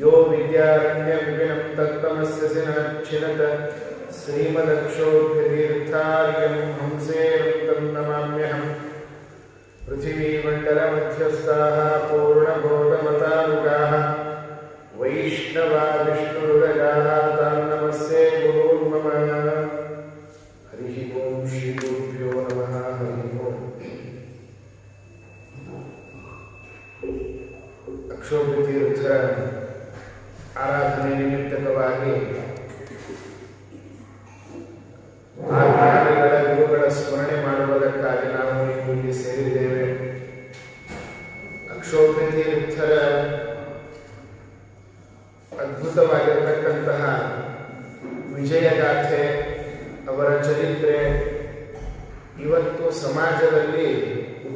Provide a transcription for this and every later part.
यो विद्यारण्यविपिनं तत्तमस्य सिनच्छिनत श्रीमदक्षोभ्यतीर्थार्यं हंसेनं तं नमाम्यहम्। पृथिवीमण्डलमध्यस्थाः पूर्णबोधमतानुगाः। वैष्णवा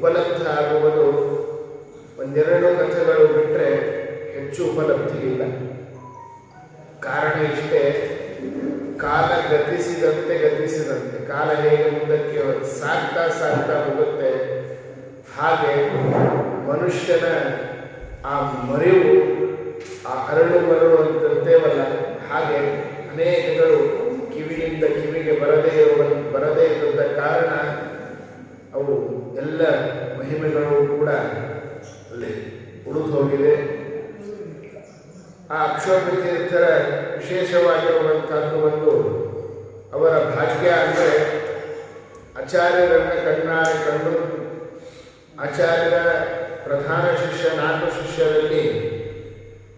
ಉಪಲಬ್ಧ ಆಗುವುದು ಒಂದೆರಡು ಕಥೆಗಳು ಬಿಟ್ಟರೆ ಹೆಚ್ಚು ಉಪಲಬ್ಧಿ ಇಲ್ಲ ಕಾರಣ ಇಷ್ಟೇ, ಕಾಲ ಗತಿಸಿದಂತೆ ಗತಿಸಿದಂತೆ, ಕಾಲ ಹೇಗೆ ಮುಂದಕ್ಕೆ ಸಾಗ್ತಾ ಸಾಗ್ತಾ ಹೋಗುತ್ತೆ, ಹಾಗೆ ಮನುಷ್ಯನ ಆ ಮರಿವು, ಆ ಅರಳು ಮರಳು ಅಂತೇವಲ್ಲ ಹಾಗೆ ಅನೇಕಗಳು ಕಿವಿಯಿಂದ ಕಿವಿಗೆ ಬರದೇ ಇರುವ ಬರದೇ ಇದ್ದ ಕಾರಣ, ಅವು ಎಲ್ಲ ಮಹಿಮೆಗಳು ಕೂಡ ಅಲ್ಲಿ ಉಳಿದು ಹೋಗಿದೆ ಆ ಅಕ್ಷೋಭ್ಯತೀರ್ಥರ ವಿಶೇಷವಾಗಿರುವಂಥದ್ದು ಒಂದು ಅವರ ಭಾಗ್ಯ ಅಂದರೆ ಆಚಾರ್ಯರನ್ನ ಕಣ್ಣಾರೆ ಕಂಡು ಆಚಾರ್ಯರ ಪ್ರಧಾನ ಶಿಷ್ಯ, ನಾಲ್ಕು ಶಿಷ್ಯರಲ್ಲಿ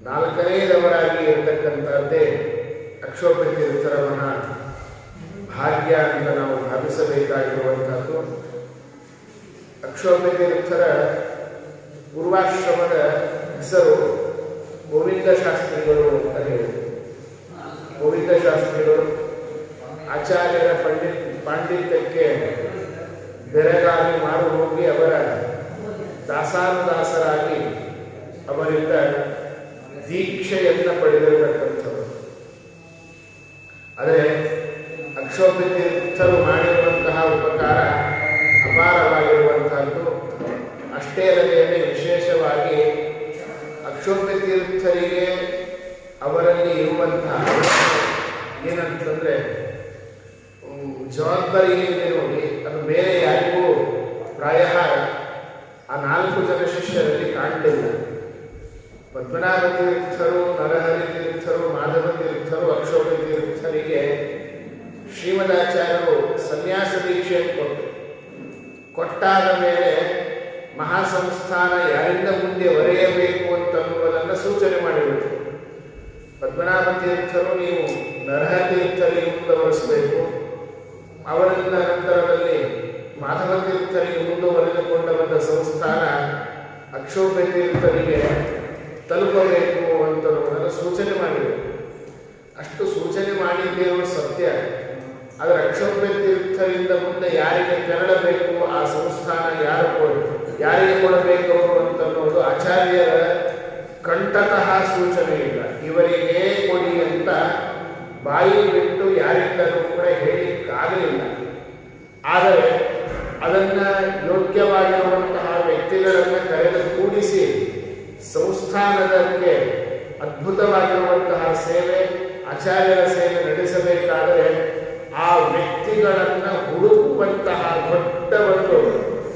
ನಾಲ್ಕನೇದವರಾಗಿ ಇರತಕ್ಕಂಥದ್ದೇ ಅಕ್ಷೋಭ್ಯತೀರ್ಥರ ಮಹಾ ಭಾಗ್ಯ ಅಂತ ನಾವು ಭಾವಿಸಬೇಕಾಗಿರುವಂತಹದ್ದು. ಅಕ್ಷೋಭ್ಯತೀರ್ಥರ ಪೂರ್ವಾಶ್ರಮದ ಹೆಸರು ಗೋವಿಂದ ಶಾಸ್ತ್ರಿಗಳು ಅಂತ ಹೇಳಿದರು ಗೋವಿಂದ ಶಾಸ್ತ್ರಿಗಳು ಆಚಾರ್ಯರ ಪಂಡಿತ್, ಪಾಂಡಿತ್ಯಕ್ಕೆ ಬೆರೆಗಾಗಿ ಮಾರು ಹೋಗಿ ಅವರ ದಾಸಾನುದಾಸರಾಗಿ ಅವರಿಂದ ದೀಕ್ಷೆಯನ್ನು ಪಡೆದಿರತಕ್ಕಂಥವರು ಪದ್ಮನಾಭ ತೀರ್ಥರು ನರಹರಿ ತೀರ್ಥರು ಮಾಧವ ತೀರ್ಥರು ಅಕ್ಷೋಭ ತೀರ್ಥರಿಗೆ ಶ್ರೀಮದಾಚಾರ್ಯರು ಸನ್ಯಾಸ ದೀಕ್ಷೆಯನ್ನು ಕೊಟ್ಟರು. ಕೊಟ್ಟಾದ ಮೇಲೆ ಮಹಾಸಂಸ್ಥಾನ ಯಾರಿಂದ ಮುಂದೆ ಒರೆಯಬೇಕು ಅಂತನ್ನುವುದನ್ನು ಸೂಚನೆ ಮಾಡಿಬಿಟ್ರು. ಪದ್ಮನಾಭ ತೀರ್ಥರು ನೀವು ನರಹ ತೀರ್ಥರಿಗೆ ಮುಂದುವರಿಸಬೇಕು ಅವರಿಂದ ನಂತರದಲ್ಲಿ ಮಾಧವ ತೀರ್ಥರಿಗೆ ಮುಂದುವರೆದುಕೊಂಡು ಬಂದ ಸಂಸ್ಥಾನ ಅಕ್ಷೋಭ್ಯ ತೀರ್ಥರಿಗೆ ತಲುಪಬೇಕು ಅಂತನ್ನುವುದನ್ನು ಸೂಚನೆ ಮಾಡಿದರು ಅಷ್ಟು ಸೂಚನೆ ಮಾಡಿದ್ದೇನೋ ಸತ್ಯ ಆದರೆ ಅಕ್ಷೋಭ್ಯ ತೀರ್ಥರಿಂದ ಮುಂದೆ ಯಾರಿಗೆ ತೆರಳಬೇಕು ಆ ಸಂಸ್ಥಾನ ಯಾರು ಕೊಡ- ಯಾರಿಗೆ ಕೊಡಬೇಕು ಅವರು ಅಂತನ್ನೋದು ಆಚಾರ್ಯರ ಕಂಠತಃ ಸೂಚನೆ ಇಲ್ಲ ಇವರಿಗೆ ಕೊಡಿ ಅಂತ ಬಾಯಿ ಬಿಟ್ಟು ಯಾರಿಂದಲೂ ಕೂಡ ಹೇಳಿಕ್ಕಾಗಲಿಲ್ಲ ಆದರೆ ಅದನ್ನ ಯೋಗ್ಯವಾಗಿರುವಂತಹ ವ್ಯಕ್ತಿಗಳನ್ನು ಕರೆದು ಕೂಡಿಸಿ ಸಂಸ್ಥಾನದಕ್ಕೆ ಅದ್ಭುತವಾಗಿರುವಂತಹ ಸೇವೆ, ಆಚಾರ್ಯರ ಸೇವೆ ನಡೆಸಬೇಕಾದರೆ ಆ ವ್ಯಕ್ತಿಗಳನ್ನು ಹುಡುಕುವಂತಹ ದೊಡ್ಡ ಒಂದು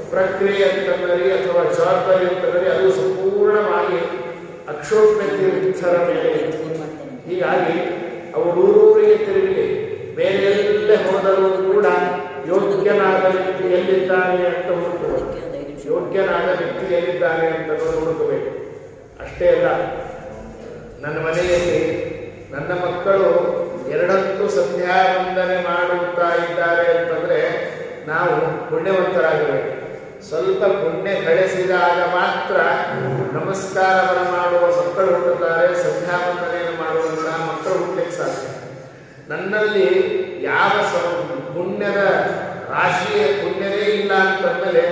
ಪ್ರಕ್ರಿಯೆ ಅಂತಂದರೆ ಅಥವಾ ಜವಾಬ್ದಾರಿ ಅಂತಂದರೆ ಅದು ಸಂಪೂರ್ಣವಾಗಿ ಅಕ್ಷೋಭ್ಯ ತೀರ್ಥರ ಮೇಲೆ ಹೀಗಾಗಿ ಊರೂರಿಗೆ ತಿರುಗಿ ಬೇರೆ ಹೋದರೂ ಕೂಡ ಯೋಗ್ಯನಾದ ವ್ಯಕ್ತಿ ಎಲ್ಲಿದ್ದಾನೆ ಅಂತ ಹುಡುಕಬೇಕು ಯೋಗ್ಯನಾದ ವ್ಯಕ್ತಿ. ಎಲ್ಲಿದ್ದಾನೆ ಅಂತ ಹುಡುಕಬೇಕು. ಅಷ್ಟೇ ಅಲ್ಲ ನನ್ನ ಮನೆಯಲ್ಲಿ ನನ್ನ ಮಕ್ಕಳು ಎರಡತ್ತು ಸಂಧ್ಯಾ ವಂದನೆ ಮಾಡುತ್ತಾ ಇದ್ದಾರೆ ಅಂತಂದ್ರೆ ನಾವು ಪುಣ್ಯವಂತರಾಗಬೇಕು. ಸ್ವಲ್ಪ ಪುಣ್ಯ ಗಳಿಸಿದಾಗ ಮಾತ್ರ ನಮಸ್ಕಾರವನ್ನು ಮಾಡುವ ಮಕ್ಕಳು ಹುಟ್ಟುತ್ತಾರೆ ಸಂಧ್ಯಾ ವಂದನೆಯನ್ನು ಮಾಡುವಂತಹ ಮಕ್ಕಳು ಹುಟ್ಟಲಿಕ್ಕೆ ಸಾಧ್ಯ. ನನ್ನಲ್ಲಿ ಯಾವ ಪುಣ್ಯದ ರಾಶಿಯ ಪುಣ್ಯವೇ ಇಲ್ಲ ಅಂತಂದಮೇಲೆ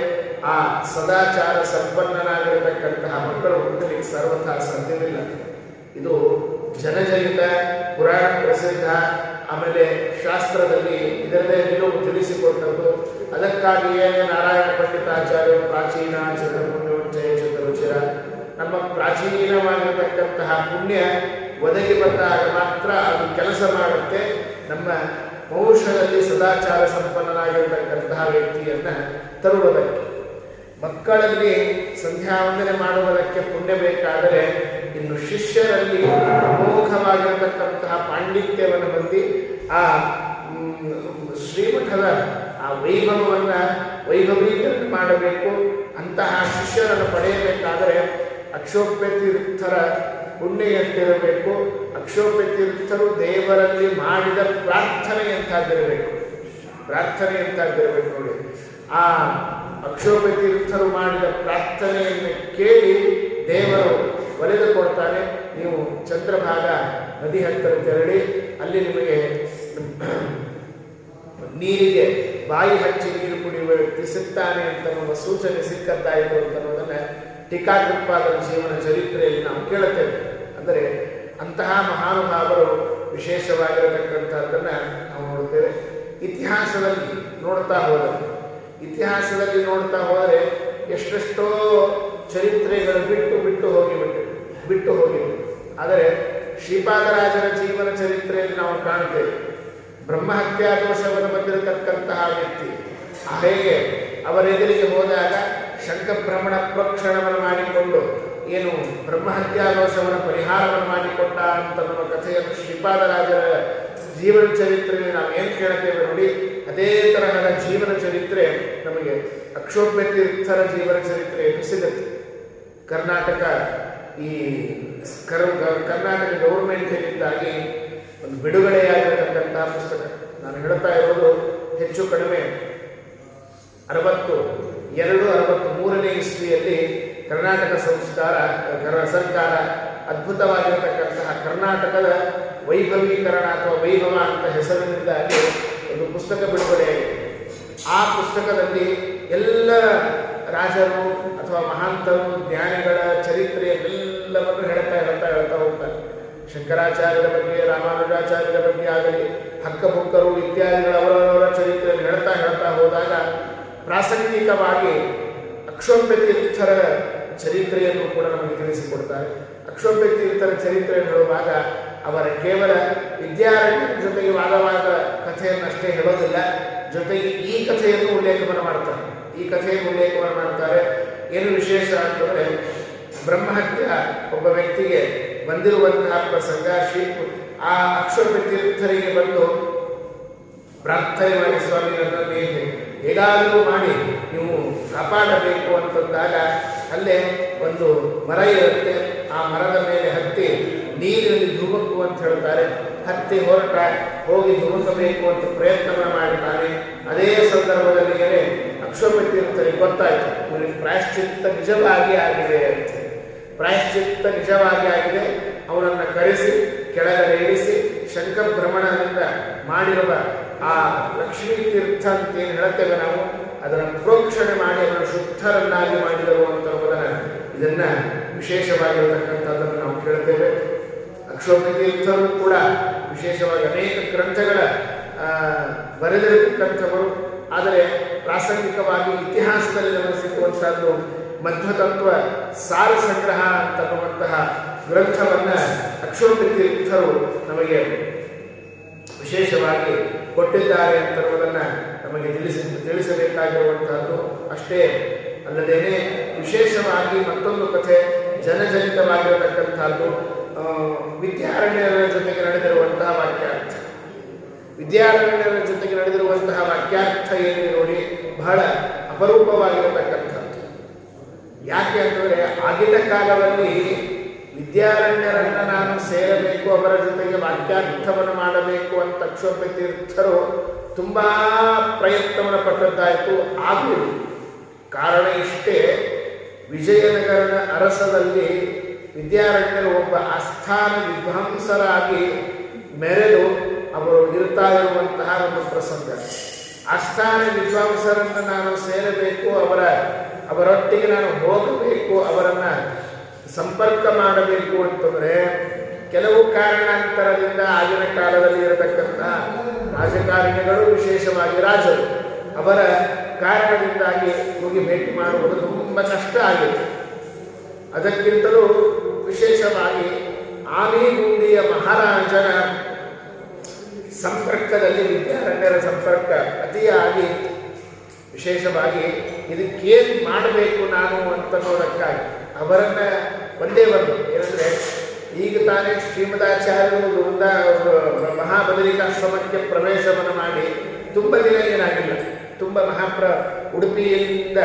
ಆ ಸದಾಚಾರ ಸಂಪನ್ನನಾಗಿರತಕ್ಕಂತಹ ಮಕ್ಕಳು ಹುಟ್ಟಲಿಕ್ಕೆ ಸರ್ವಥಾ ಸಾಧ್ಯವಿಲ್ಲ. ಇದು ಜನಜನಿತ, ಪುರಾಣ ಪ್ರಸಿದ್ಧ, ಆಮೇಲೆ ಶಾಸ್ತ್ರದಲ್ಲಿ ಇದರದೇ ನಿಲುವು ತಿಳಿಸಿಕೊಟ್ಟದ್ದು. ಅದಕ್ಕಾಗಿಯೇ ನಾರಾಯಣ ಪಂಡಿತಾಚಾರ್ಯರು ಪ್ರಾಚೀನ ಚಂದ್ರಪುಣ್ಯೋಚ್ಚಯ ಚಂದ್ರರುಚಿರ. ನಮ್ಮ ಪ್ರಾಚೀನವಾಗಿರತಕ್ಕಂತಹ ಪುಣ್ಯ ಒದಗಿ ಬಂದಾಗ ಮಾತ್ರ ಅದು ಕೆಲಸ ಮಾಡುತ್ತೆ. ನಮ್ಮ ವಂಶದಲ್ಲಿ ಸದಾಚಾರ ಸಂಪನ್ನನಾಗಿರತಕ್ಕಂತಹ ವ್ಯಕ್ತಿಯನ್ನ ತರುವುದಕ್ಕೆ. ಮಕ್ಕಳಲ್ಲಿ ಸಂಧ್ಯಾ ವಂದನೆ ಮಾಡುವುದಕ್ಕೆ ಪುಣ್ಯ ಬೇಕಾದರೆ ಇನ್ನು ಶಿಷ್ಯರಲ್ಲಿ ಪ್ರಮುಖವಾಗಿರತಕ್ಕಂತಹ ಪಾಂಡಿತ್ಯವನ್ನು ಹೊಂದಿ ಆ ಶ್ರೀಮಠದ ಆ ವೈಭವವನ್ನ ವೈಭವೀಕರಣ ಮಾಡಬೇಕು. ಅಂತಹ ಶಿಷ್ಯರನ್ನು ಪಡೆಯಬೇಕಾದರೆ ಅಕ್ಷೋಭ್ಯ ತೀರ್ಥರ ಪುಣ್ಯ ಅಕ್ಷೋಪತೀರ್ಥರು ದೇವರಲ್ಲಿ ಮಾಡಿದ ಪ್ರಾರ್ಥನೆ ಪ್ರಾರ್ಥನೆಯಂತಾಗಿರಬೇಕು ಪ್ರಾರ್ಥನೆ ಎಂತಾಗಿರಬೇಕು ನೋಡಿ. ಆ ಅಕ್ಷೋಪತೀರ್ಥರು ಮಾಡಿದ ಪ್ರಾರ್ಥನೆಯನ್ನು ಕೇಳಿ ದೇವರು ಒಲೆದು ಕೊಡ್ತಾನೆ. ನೀವು ಚಂದ್ರಭಾಗ ನದಿ ಹತ್ತಿರ ತೆರಳಿ, ಅಲ್ಲಿ ನಿಮಗೆ ನೀರಿಗೆ ಬಾಯಿ ಹಚ್ಚಿ ನೀರು ಕುಡಿಯುವ ವ್ಯಕ್ತಿ ಸಿಗ್ತಾನೆ ಅಂತ ಸೂಚನೆ ಸಿಕ್ಕದ್ದಾಯಿತು ಅಂತ ಅನ್ನೋದನ್ನ ಟೀಕಾಕೃತ್ಪಾದನ ಜೀವನ ಚರಿತ್ರೆಯಲ್ಲಿ ನಾವು ಕೇಳುತ್ತೇವೆ. ಅಂದರೆ ಅಂತಹ ಮಹಾನುಭಾವರು ವಿಶೇಷವಾಗಿರತಕ್ಕಂಥದ್ದನ್ನು ನಾವು ನೋಡ್ತೇವೆ ಇತಿಹಾಸದಲ್ಲಿ ನೋಡ್ತಾ ಹೋದರೆ, ಇತಿಹಾಸದಲ್ಲಿ ನೋಡ್ತಾ ಹೋದರೆ ಎಷ್ಟೆಷ್ಟೋ ಚರಿತ್ರೆಗಳು ಬಿಟ್ಟು ಬಿಟ್ಟು ಹೋಗಿಬಿಟ್ಟು ಬಿಟ್ಟು ಹೋಗಿವೆ. ಆದರೆ ಶ್ರೀಪಾದರಾಜರ ಜೀವನ ಚರಿತ್ರೆಯಲ್ಲಿ ನಾವು ಕಾಣುತ್ತೇವೆ. ಬ್ರಹ್ಮಹತ್ಯಾ ದೋಷವನ್ನು ಬಂದಿರತಕ್ಕಂತಹ ವ್ಯಕ್ತಿ ಹೇಗೆ ಅವರೆದುರಿಗೆ ಹೋದಾಗ ಶಂಖಭ್ರಮಣ ಪ್ರಕ್ಷಣವನ್ನು ಮಾಡಿಕೊಂಡು ಏನು ಬ್ರಹ್ಮಹತ್ಯಾ ದೋಷವನ್ನು ಪರಿಹಾರವನ್ನು ಮಾಡಿಕೊಟ್ಟ ಅಂತ ನಮ್ಮ ಕಥೆಯನ್ನು ಶ್ರೀಪಾದರಾಜರ ಜೀವನ ಚರಿತ್ರೆಯಲ್ಲಿ ನಾವು ಏನು ಕೇಳ್ತೇವೆ ನೋಡಿ, ಅದೇ ತರಹದ ಜೀವನ ಚರಿತ್ರೆ ನಮಗೆ ಅಕ್ಷೋಭ್ಯ ತೀರ್ಥರ ಜೀವನ ಚರಿತ್ರೆಯನ್ನು ಸಿಗುತ್ತೆ. ಕರ್ನಾಟಕ ಈ ಕರ್ ಕರ್ನಾಟಕ ಗೌರ್ಮೆಂಟಿನಿಂದಾಗಿ ಒಂದು ಬಿಡುಗಡೆಯಾಗಿರತಕ್ಕಂಥ ಪುಸ್ತಕ. ನಾನು ಹೇಳ್ತಾ ಇರೋದು ಹೆಚ್ಚು ಕಡಿಮೆ ಅರವತ್ತು, ಎರಡು ಅರವತ್ತು ಮೂರನೇ ಇಸ್ವಿಯಲ್ಲಿ ಕರ್ನಾಟಕ ಸಂಸ್ಕಾರ, ಕರ, ಸರ್ಕಾರ ಅದ್ಭುತವಾಗಿರತಕ್ಕಂತಹ ಕರ್ನಾಟಕದ ವೈಭವೀಕರಣ ಅಥವಾ ವೈಭವ ಅಂತ ಹೆಸರಿನಿಂದಾಗಿ ಒಂದು ಪುಸ್ತಕ ಬಿಡುಗಡೆಯಾಗಿದೆ ಆ ಪುಸ್ತಕದಲ್ಲಿ ಎಲ್ಲ ರಾಜರು ಅಥವಾ ಮಹಾಂತರು, ಜ್ಞಾನಿಗಳ ಚರಿತ್ರೆಯನ್ನೆಲ್ಲವನ್ನು ಹೇಳ್ತಾ ಹೇಳ್ತಾ ಹೇಳ್ತಾ ಹೋಗ್ತಾರೆ. ಶಂಕರಾಚಾರ್ಯರ ಬಗ್ಗೆ, ರಾಮಾನುಜಾಚಾರ್ಯರ ಬಗ್ಗೆ ಆಗಲಿ, ಹಕ್ಕಬುಕ್ಕರು ಇತ್ಯಾದಿಗಳ ಅವರವರ ಚರಿತ್ರೆಯನ್ನು ಹೇಳ್ತಾ ಹೇಳ್ತಾ ಹೋದಾಗ ಪ್ರಾಸಂಗಿಕವಾಗಿ ಅಕ್ಷೋಭ್ಯ ತೀರ್ಥರ ಚರಿತ್ರೆಯನ್ನು ಕೂಡ ನಮಗೆ ತಿಳಿಸಿಕೊಡ್ತಾರೆ. ಅಕ್ಷೋಭ್ಯ ತೀರ್ಥರ ಚರಿತ್ರೆಯನ್ನು ಹೇಳುವಾಗ ಅವರ ಕೇವಲ ವಿದ್ಯಾರಣ್ಯರ ಜೊತೆಗೆ ವಾದವಾದ ಕಥೆಯನ್ನಷ್ಟೇ ಹೇಳೋದಿಲ್ಲ, ಜೊತೆಗೆ ಈ ಕಥೆಯನ್ನು ಉಲ್ಲೇಖವನ್ನು ಮಾಡ್ತಾರೆ. ಈ ಕಥೆಯನ್ನು ಉಲ್ಲೇಖವನ್ನು ಮಾಡ್ತಾರೆ. ಏನು ವಿಶೇಷ ಅಂತಂದರೆ ಬ್ರಹ್ಮಹತ್ಯ ಒಬ್ಬ ವ್ಯಕ್ತಿಗೆ ಬಂದಿರುವಂತಹ ಪ್ರಸಂಗ, ಶ್ರೀ ಆ ಅಕ್ಷೋಭ್ಯ ತೀರ್ಥರಿಗೆ ಬಂದು ಪ್ರಾರ್ಥನೆ ಮಾಡಿ, ಸ್ವಾಮಿ ಹೇಗೆ ಹೇಗಾದರೂ ಮಾಡಿ ನೀವು ಕಾಪಾಡಬೇಕು ಅಂತಂದಾಗ ಅಲ್ಲೇ ಒಂದು ಮರ ಇರುತ್ತೆ. ಆ ಮರದ ಮೇಲೆ ಹತ್ತಿ ನೀರಿನಲ್ಲಿ ಧುಮುಕು ಅಂತ ಹೇಳ್ತಾರೆ. ಹತ್ತಿ ಹೊರಟ ಹೋಗಿ ಧುಮುಕಬೇಕು ಅಂತ ಪ್ರಯತ್ನವನ್ನು ಮಾಡಿದ್ದಾನೆ. ಅದೇ ಸಂದರ್ಭದಲ್ಲಿ ಏನೇ ಅಕ್ಷೋಪತಿರ್ತರಿಗೆ ಗೊತ್ತಾಯಿತು, ಇವರಿಗೆ ಪ್ರಾಯಶ್ಚಿತ್ತ ನಿಜವಾಗಿ ಆಗಿದೆ ಅಂತ. ಪ್ರಾಯಶ್ಚಿತ್ತ ನಿಜವಾಗಿ ಆಗಿದೆ. ಅವರನ್ನು ಕರೆಸಿ, ಕೆಳಗಡೆ ಇಳಿಸಿ, ಶಂಖಭ್ರಮಣದಿಂದ ಮಾಡಿರುವ ಆ ಲಕ್ಷ್ಮೀ ತೀರ್ಥ ಅಂತ ಏನು ಹೇಳ್ತೇವೆ ನಾವು, ಅದನ್ನು ಪ್ರೋಕ್ಷಣೆ ಮಾಡಿ, ಅದನ್ನು ಶುದ್ಧರನ್ನಾಗಿ ಮಾಡಿದರು ಅಂತ ಇದನ್ನು ವಿಶೇಷವಾಗಿರತಕ್ಕಂಥದ್ದನ್ನು ನಾವು ಕೇಳ್ತೇವೆ ಅಕ್ಷೋಭಿ ತೀರ್ಥರು ಕೂಡ ವಿಶೇಷವಾಗಿ ಅನೇಕ ಗ್ರಂಥಗಳ ಬರೆದಿರತಕ್ಕಂಥವರು, ಆದರೆ ಪ್ರಾಸಂಗಿಕವಾಗಿ ಇತಿಹಾಸದಲ್ಲಿ ನಮಗೆ ಸಿಗುವಂತಹದ್ದು ಮಧ್ವತತ್ವ ಸಾರ ಸಂಗ್ರಹ ಅಂತನ್ನುವಂತಹ ಗ್ರಂಥವನ್ನು ಅಕ್ಷೋಭ ತೀರ್ಥರು ನಮಗೆ ವಿಶೇಷವಾಗಿ ಕೊಟ್ಟಿದ್ದಾರೆ ಅಂತನ್ನುವುದನ್ನು ನಮಗೆ ತಿಳಿಸಿ, ತಿಳಿಸಬೇಕಾಗಿರುವಂತಹದ್ದು ಅಷ್ಟೇ ಅಲ್ಲದೇನೆ ವಿಶೇಷವಾಗಿ ಮತ್ತೊಂದು ಕಥೆ ಜನಜನಿತವಾಗಿರತಕ್ಕಂಥದ್ದು ವಿದ್ಯಾರಣ್ಯರ ಜೊತೆಗೆ ನಡೆದಿರುವಂತಹ ವಾಕ್ಯಾರ್ಥ. ವಿದ್ಯಾರಣ್ಯರ ಜೊತೆಗೆ ನಡೆದಿರುವಂತಹ ವಾಕ್ಯಾರ್ಥ ಏನಿದೆ ನೋಡಿ, ಬಹಳ ಅಪರೂಪವಾಗಿರತಕ್ಕಂಥದ್ದು. ಯಾಕೆ ಅಂತಂದರೆ ಆಗಿನ ಕಾಲದಲ್ಲಿ ವಿದ್ಯಾರಣ್ಯರನ್ನ ನಾನು ಸೇರಬೇಕು, ಅವರ ಜೊತೆಗೆ ವಾಕ್ಯಾರ್ಥವನ್ನು ಮಾಡಬೇಕು ಅಂತ ಅಕ್ಷೋಭ್ಯ ತೀರ್ಥರು ತುಂಬ ಪ್ರಯತ್ನವನ್ನು ಪಟ್ಟದ್ದಾಯಿತು. ಆಗಲಿಲ್ಲ ಕಾರಣ ಇಷ್ಟೇ ವಿಜಯನಗರದ ಅರಸದಲ್ಲಿ ವಿದ್ಯಾರಣ್ಯರು ಒಬ್ಬ ಆಸ್ಥಾನ ವಿಧ್ವಂಸರಾಗಿ ಮೆರೆದು ಅವರು ಇರ್ತಾ ಇರುವಂತಹ ಒಂದು ಪ್ರಸಂಗ. ಆಸ್ಥಾನ ವಿದ್ವಾಂಸರನ್ನು ನಾನು ಸೇರಬೇಕು, ಅವರ ಅವರೊಟ್ಟಿಗೆ ನಾನು ಹೋಗಬೇಕು, ಅವರನ್ನ ಸಂಪರ್ಕ ಮಾಡಬೇಕು ಅಂತಂದ್ರೆ ಕೆಲವು ಕಾರಣಾಂತರದಿಂದ ಆಗಿನ ಕಾಲದಲ್ಲಿ ಇರತಕ್ಕಂಥ ರಾಜಕಾರಣಿಗಳು, ವಿಶೇಷವಾಗಿ ರಾಜರು, ಅವರ ಕಾರಣದಿಂದಾಗಿ ಹೋಗಿ ಭೇಟಿ ಮಾಡುವುದು ತುಂಬ ಕಷ್ಟ ಆಗಿದೆ. ಅದಕ್ಕಿಂತಲೂ ವಿಶೇಷವಾಗಿ ಆನೆಗುಂದಿಯ ಮಹಾರಾಜನ ಸಂಪರ್ಕದಲ್ಲಿ ವಿದ್ಯಾರಣ್ಯರ ಸಂಪರ್ಕ ಅತಿಯಾಗಿ ವಿಶೇಷವಾಗಿ ಇದಕ್ಕೇನು ಮಾಡಬೇಕು ನಾನು ಅಂತನ್ನೋದಕ್ಕಾಗಿ ಅವರನ್ನ ಒಂದೇ ಒಂದು. ಏನಂದ್ರೆ, ಈಗ ತಾನೇ ಶ್ರೀಮದಾಚಾರ್ಯರು ವೃಂದ ಮಹಾಬದರಿಕಾಶ್ರಮಕ್ಕೆ ಪ್ರವೇಶವನ್ನು ಮಾಡಿ, ತುಂಬ ದಿನ ಏನಾಗಿಲ್ಲ. ತುಂಬ ಮಹಾಪ್ರ ಉಡುಪಿಯಿಂದ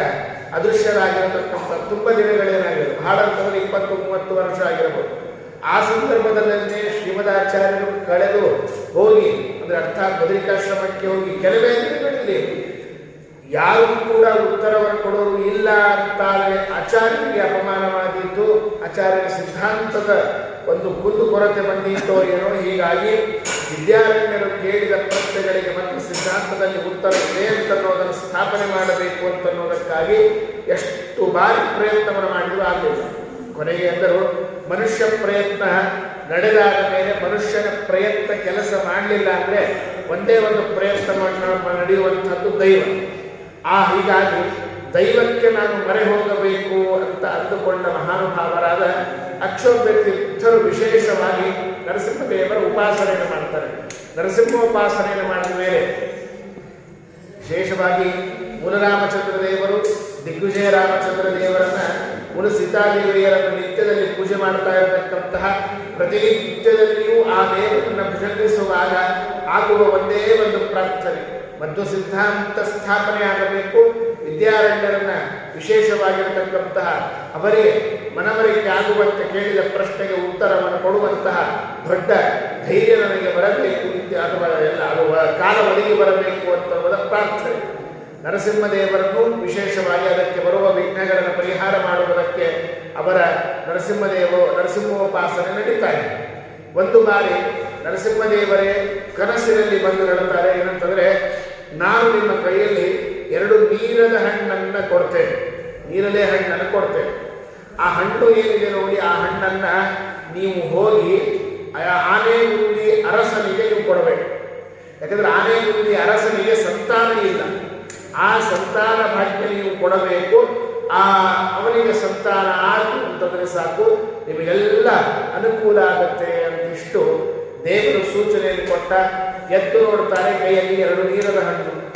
ಅದೃಶ್ಯರಾಗಿರತಕ್ಕಂಥ ತುಂಬ ದಿನಗಳೇನಾಗಿಲ್ಲ. ಬಹಳ ಅಂತಂದ್ರೆ ಇಪ್ಪತ್ತು, ಮೂವತ್ತು ವರ್ಷ ಆಗಿರಬಹುದು ಆ ಸಂದರ್ಭದಲ್ಲೇ ಶ್ರೀಮದಾಚಾರ್ಯರು ಕಳೆದು ಹೋಗಿ, ಅಂದರೆ ಅರ್ಥಾತ್ ಬದರಿಕಾಶ್ರಮಕ್ಕೆ ಹೋಗಿ ಕೆಲವೇ ದಿನಗಳಲ್ಲಿ ಯಾರು ಕೂಡ ಉತ್ತರವನ್ನು ಕೊಡೋರು ಇಲ್ಲ ಅಂತಾದರೆ ಆಚಾರ್ಯರಿಗೆ ಅಪಮಾನವಾಗಿದ್ದು ಆಚಾರ್ಯರ ಸಿದ್ಧಾಂತದ ಒಂದು ಕುಂದು ಕೊರತೆ ಬಂದಿತ್ತೋ ಏನೋ, ಹೀಗಾಗಿ ವಿದ್ಯಾರಣ್ಯರು ಕೇಳಿದ ಪ್ರಶ್ನೆಗಳಿಗೆ ಮತ್ತು ಸಿದ್ಧಾಂತದಲ್ಲಿ ಉತ್ತರ ಇದೆ ಅಂತನ್ನೋದನ್ನು ಸ್ಥಾಪನೆ ಮಾಡಬೇಕು ಅಂತನ್ನೋದಕ್ಕಾಗಿ ಎಷ್ಟು ಬಾರಿ ಪ್ರಯತ್ನವನ್ನು ಮಾಡಿದ್ರು ಆಗಲಿಲ್ಲ. ಕೊನೆಗೆ ಎಂದರು, ಮನುಷ್ಯ ಪ್ರಯತ್ನ ನಡೆದಾದ ಮೇಲೆ ಮನುಷ್ಯನ ಪ್ರಯತ್ನ ಕೆಲಸ ಮಾಡಲಿಲ್ಲ ಅಂದ್ರೆ ಒಂದೇ ಒಂದು ಪ್ರಯತ್ನ ನಡೆಯುವಂಥದ್ದು ದೈವ. ಆ, ಹೀಗಾಗಿ ದೈವಕ್ಕೆ ನಾನು ಮರೆ ಹೋಗಬೇಕು ಅಂತ ಅಂದುಕೊಂಡ ಮಹಾನುಭಾವರಾದ ಅಕ್ಷೋಭ್ಯ ತೀರ್ಥರು ವಿಶೇಷವಾಗಿ ನರಸಿಂಹದೇವರ ಉಪಾಸನೆಯನ್ನು ಮಾಡ್ತಾರೆ. ನರಸಿಂಹೋಪಾಸನೆಯನ್ನು ಮಾಡಿದ ಮೇಲೆ ವಿಶೇಷವಾಗಿ ಮೂಲರಾಮಚಂದ್ರ ದೇವರು ದಿಗ್ವಿಜಯ ರಾಮಚಂದ್ರ ದೇವರನ್ನ ಮೂಲ ಸೀತಾದೇವಿಯರನ್ನು ನಿತ್ಯದಲ್ಲಿ ಪೂಜೆ ಮಾಡ್ತಾ ಇರತಕ್ಕಂತಹ ಪ್ರತಿನಿತ್ಯದಲ್ಲಿಯೂ ಆ ದೇವರನ್ನು ಭಜನಿಸುವಾಗ ಆಗುವ ಒಂದೇ ಒಂದು ಪ್ರಾರ್ಥನೆ. ಮಧ್ವ ಸಿದ್ಧಾಂತ ಸ್ಥಾಪನೆ ಆಗಬೇಕು. ವಿದ್ಯಾರಣ್ಯರನ್ನ ವಿಶೇಷವಾಗಿರತಕ್ಕಂತಹ ಅವರಿಗೆ ಮನವರಿಕೆ ಆಗುವಂತೆ ಕೇಳಿದ ಪ್ರಶ್ನೆಗೆ ಉತ್ತರವನ್ನು ಕೊಡುವಂತಹ ದೊಡ್ಡ ಧೈರ್ಯ ನನಗೆ ಬರಬೇಕು ಅಥವಾ ಎಲ್ಲ ಅದು ಕಾಲ ಒದಗಿ ಬರಬೇಕು ಅಂತ ಪ್ರಾರ್ಥನೆ. ನರಸಿಂಹದೇವರನ್ನು ವಿಶೇಷವಾಗಿ ಅದಕ್ಕೆ ಬರುವ ವಿಘ್ನಗಳನ್ನು ಪರಿಹಾರ ಮಾಡುವುದಕ್ಕೆ ಅವರ ನರಸಿಂಹದೇವ, ನರಸಿಂಹೋಪಾಸನೆ ನಡೀತಾ ಇದೆ ಒಂದು ಬಾರಿ ನರಸಿಂಹದೇವರೇ ಕನಸಿನಲ್ಲಿ ಬಂದು ಹೇಳುತ್ತಾರೆ ಏನಂತಂದ್ರೆ ನಾನು ನಿಮ್ಮ ಕೈಯಲ್ಲಿ ಎರಡು ನೀರದ ಹಣ್ಣನ್ನು ಕೊಡ್ತೇನೆ. ನೀರಲೆ ಹಣ್ಣನ್ನು ಕೊಡ್ತೇನೆ. ಆ ಹಣ್ಣು ಏನಿದೆ ನೋಡಿ, ಆ ಹಣ್ಣನ್ನು ನೀವು ಹೋಗಿ ಆನೆ ಆನೆಗುಂದಿ ಅರಸನಿಗೆ ನೀವು ಕೊಡಬೇಕು. ಯಾಕಂದ್ರೆ ಆನೆಗುಂದಿ ಅರಸನಿಗೆ ಸಂತಾನ ಇಲ್ಲ. ಆ ಸಂತಾನ ಭಾಗ್ಯ ನೀವು ಕೊಡಬೇಕು. ಆ ಅವನಿಗೆ ಸಂತಾನ ಆಯಿತು ಅಂತಂದ್ರೆ ಸಾಕು. ನಿಮಗೆಲ್ಲ ಅನುಕೂಲ ಆಗುತ್ತೆ ಅಂತಿಷ್ಟು ದೇವರು ಸೂಚನೆಯನ್ನು ಕೊಟ್ಟ ಎದ್ದು ನೋಡ್ತಾರೆ ಕೈಯಲ್ಲಿ ಎರಡು ನೀರದ ಹಣ್ಣು.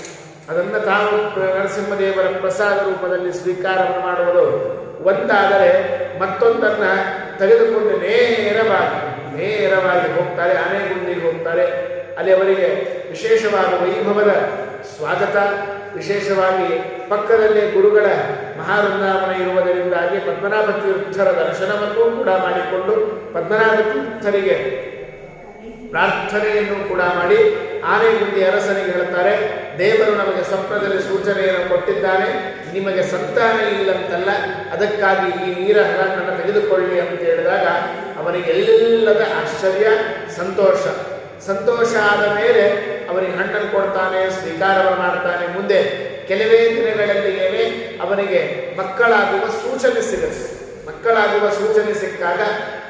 ಅದನ್ನು ತಾವು ನರಸಿಂಹದೇವರ ಪ್ರಸಾದ ರೂಪದಲ್ಲಿ ಸ್ವೀಕಾರವನ್ನು ಮಾಡುವುದು. ಒಂದಾದರೆ ಮತ್ತೊಂದನ್ನ ತೆಗೆದುಕೊಂಡು ನೇರವಾಗಿ ನೇರವಾಗಿ ಹೋಗ್ತಾರೆ ಆನೆಗುಂದಿಗೆ ಹೋಗ್ತಾರೆ. ಅಲ್ಲಿ ಅವರಿಗೆ ವಿಶೇಷವಾದ ವೈಭವದ ಸ್ವಾಗತ. ವಿಶೇಷವಾಗಿ ಪಕ್ಕದಲ್ಲೇ ಗುರುಗಳ ಮಹಾವೃಂದಾವನ ಇರುವುದರಿಂದಾಗಿ ಪದ್ಮನಾಭ ತೀರ್ಥರ ದರ್ಶನವನ್ನೂ ಕೂಡ ಮಾಡಿಕೊಂಡು ಪದ್ಮನಾಭ ತೀರ್ಥರಿಗೆ ಪ್ರಾರ್ಥನೆಯನ್ನು ಕೂಡ ಮಾಡಿ ಆನೆಗುಂದಿ ಅರಸನಿಗೆ ಹೇಳ್ತಾರೆ, ದೇವರು ನಮಗೆ ಸ್ವಪ್ನದಲ್ಲಿ ಸೂಚನೆಯನ್ನು ಕೊಟ್ಟಿದ್ದಾನೆ, ನಿಮಗೆ ಸಂತಾನ ಇಲ್ಲಂತಲ್ಲ, ಅದಕ್ಕಾಗಿ ಈ ನೀರ ಹಣ್ಣನ್ನು ತೆಗೆದುಕೊಳ್ಳಿ ಅಂತ ಹೇಳಿದಾಗ ಅವನಿಗೆ ಎಲ್ಲದ ಆಶ್ಚರ್ಯ, ಸಂತೋಷ. ಸಂತೋಷ ಆದ ಮೇಲೆ ಅವನಿಗೆ ಹಣ್ಣನ್ನು ಕೊಡ್ತಾನೆ, ಸ್ವೀಕಾರವನ್ನು ಮಾಡ್ತಾನೆ. ಮುಂದೆ ಕೆಲವೇ ದಿನಗಳಲ್ಲಿಯೇ ಅವನಿಗೆ ಮಕ್ಕಳಾಗುವ ಸೂಚನೆ ಸಿಗುತ್ತೆ ಮಕ್ಕಳಾಗುವ ಸೂಚನೆ ಸಿಕ್ಕಾಗ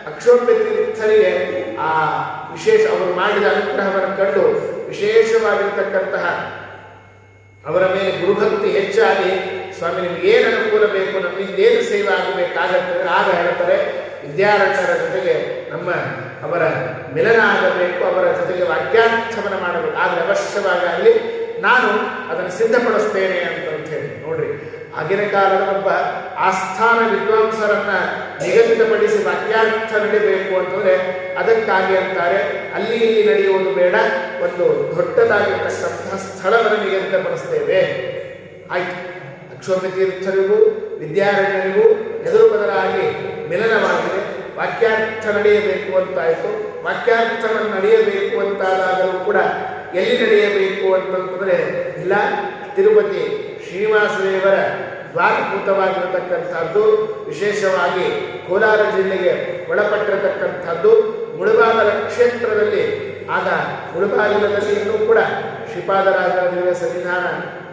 ಅಕ್ಷೋಭ್ಯ ತೀರ್ಥರಿಗೆ ಆ ವಿಶೇಷ ಅವರು ಮಾಡಿದ ಅನುಗ್ರಹವನ್ನು ಕಂಡು ವಿಶೇಷವಾಗಿರತಕ್ಕಂತಹ ಅವರ ಮೇಲೆ ಗುರುಭಕ್ತಿ ಹೆಚ್ಚಾಗಿ ಸ್ವಾಮಿ, ನಿಮ್ಗೆ ಏನು ಅನುಕೂಲ ಬೇಕು, ನಮ್ಮಿಂದೇನು ಸೇವೆ ಆಗಬೇಕಾಗತ್ತೆ ಆಗ ಹೇಳ್ತಾರೆ. ವಿದ್ಯಾರಣ್ಯರ ಜೊತೆಗೆ ನಮ್ಮ ಅವರ ಮಿಲನ ಆಗಬೇಕು ಅವರ ಜೊತೆಗೆ ವಾಕ್ಯಾರ್ಥವನ್ನು ಮಾಡಬೇಕು. ಆದರೆ ಅವಶ್ಯವಾಗಿ ಅಲ್ಲಿ ನಾನು ಅದನ್ನು ಸಿದ್ಧಪಡಿಸ್ತೇನೆ ಅಂತ ಹೇಳಿ. ನೋಡ್ರಿ ಆಗಿನ ಕಾಲದ ಒಬ್ಬ ಆಸ್ಥಾನ ವಿದ್ವಾಂಸರನ್ನ ನಿಗದಿತಪಡಿಸಿ ವಾಕ್ಯಾರ್ಥ ನಡಿಬೇಕು ಅಂತಂದ್ರೆ ಅದಕ್ಕಾಗಿ ಅಂತಾರೆ. ಅಲ್ಲಿ ಇಲ್ಲಿ ನಡೆಯುವುದು ಬೇಡ. ಒಂದು ದೊಡ್ಡದಾಗಿರ್ತಕ್ಕಂತಹ ಸ್ಥಳವನ್ನು ನಿಗದಿತಪಡಿಸ್ತೇವೆ ಆಯ್ತು. ಅಕ್ಷೋಭ್ಯ ತೀರ್ಥರಿಗೂ, ವಿದ್ಯಾರಣ್ಯರಿಗೂ ಎದುರು ಬದಲಾಗಿ ಮಿಲನವಾಗಿದೆ. ವಾಕ್ಯಾರ್ಥ ನಡೆಯಬೇಕು ಅಂತಾಯಿತು. ವಾಕ್ಯಾರ್ಥವನ್ನು ನಡೆಯಬೇಕು ಅಂತಾದಾಗಲೂ ಕೂಡ ಎಲ್ಲಿ ನಡೆಯಬೇಕು ಅಂತಂತಂದ್ರೆ ಇಲ್ಲ. ತಿರುಪತಿ ಶ್ರೀನಿವಾಸ ದೇವರ ದ್ವಾರಭೂತವಾಗಿರತಕ್ಕಂಥದ್ದು ವಿಶೇಷವಾಗಿ ಕೋಲಾರ ಜಿಲ್ಲೆಗೆ ಒಳಪಟ್ಟಿರತಕ್ಕಂಥದ್ದು, ಮುಳುಬಾಗಲ ಕ್ಷೇತ್ರದಲ್ಲಿ ಆಗ ಮುಳುಬಾಗಿಲದಲ್ಲಿ ಇನ್ನೂ ಕೂಡ ಶ್ರೀಪಾದರಾಜರ ದಿವ್ಯ ಸನ್ನಿಧಾನ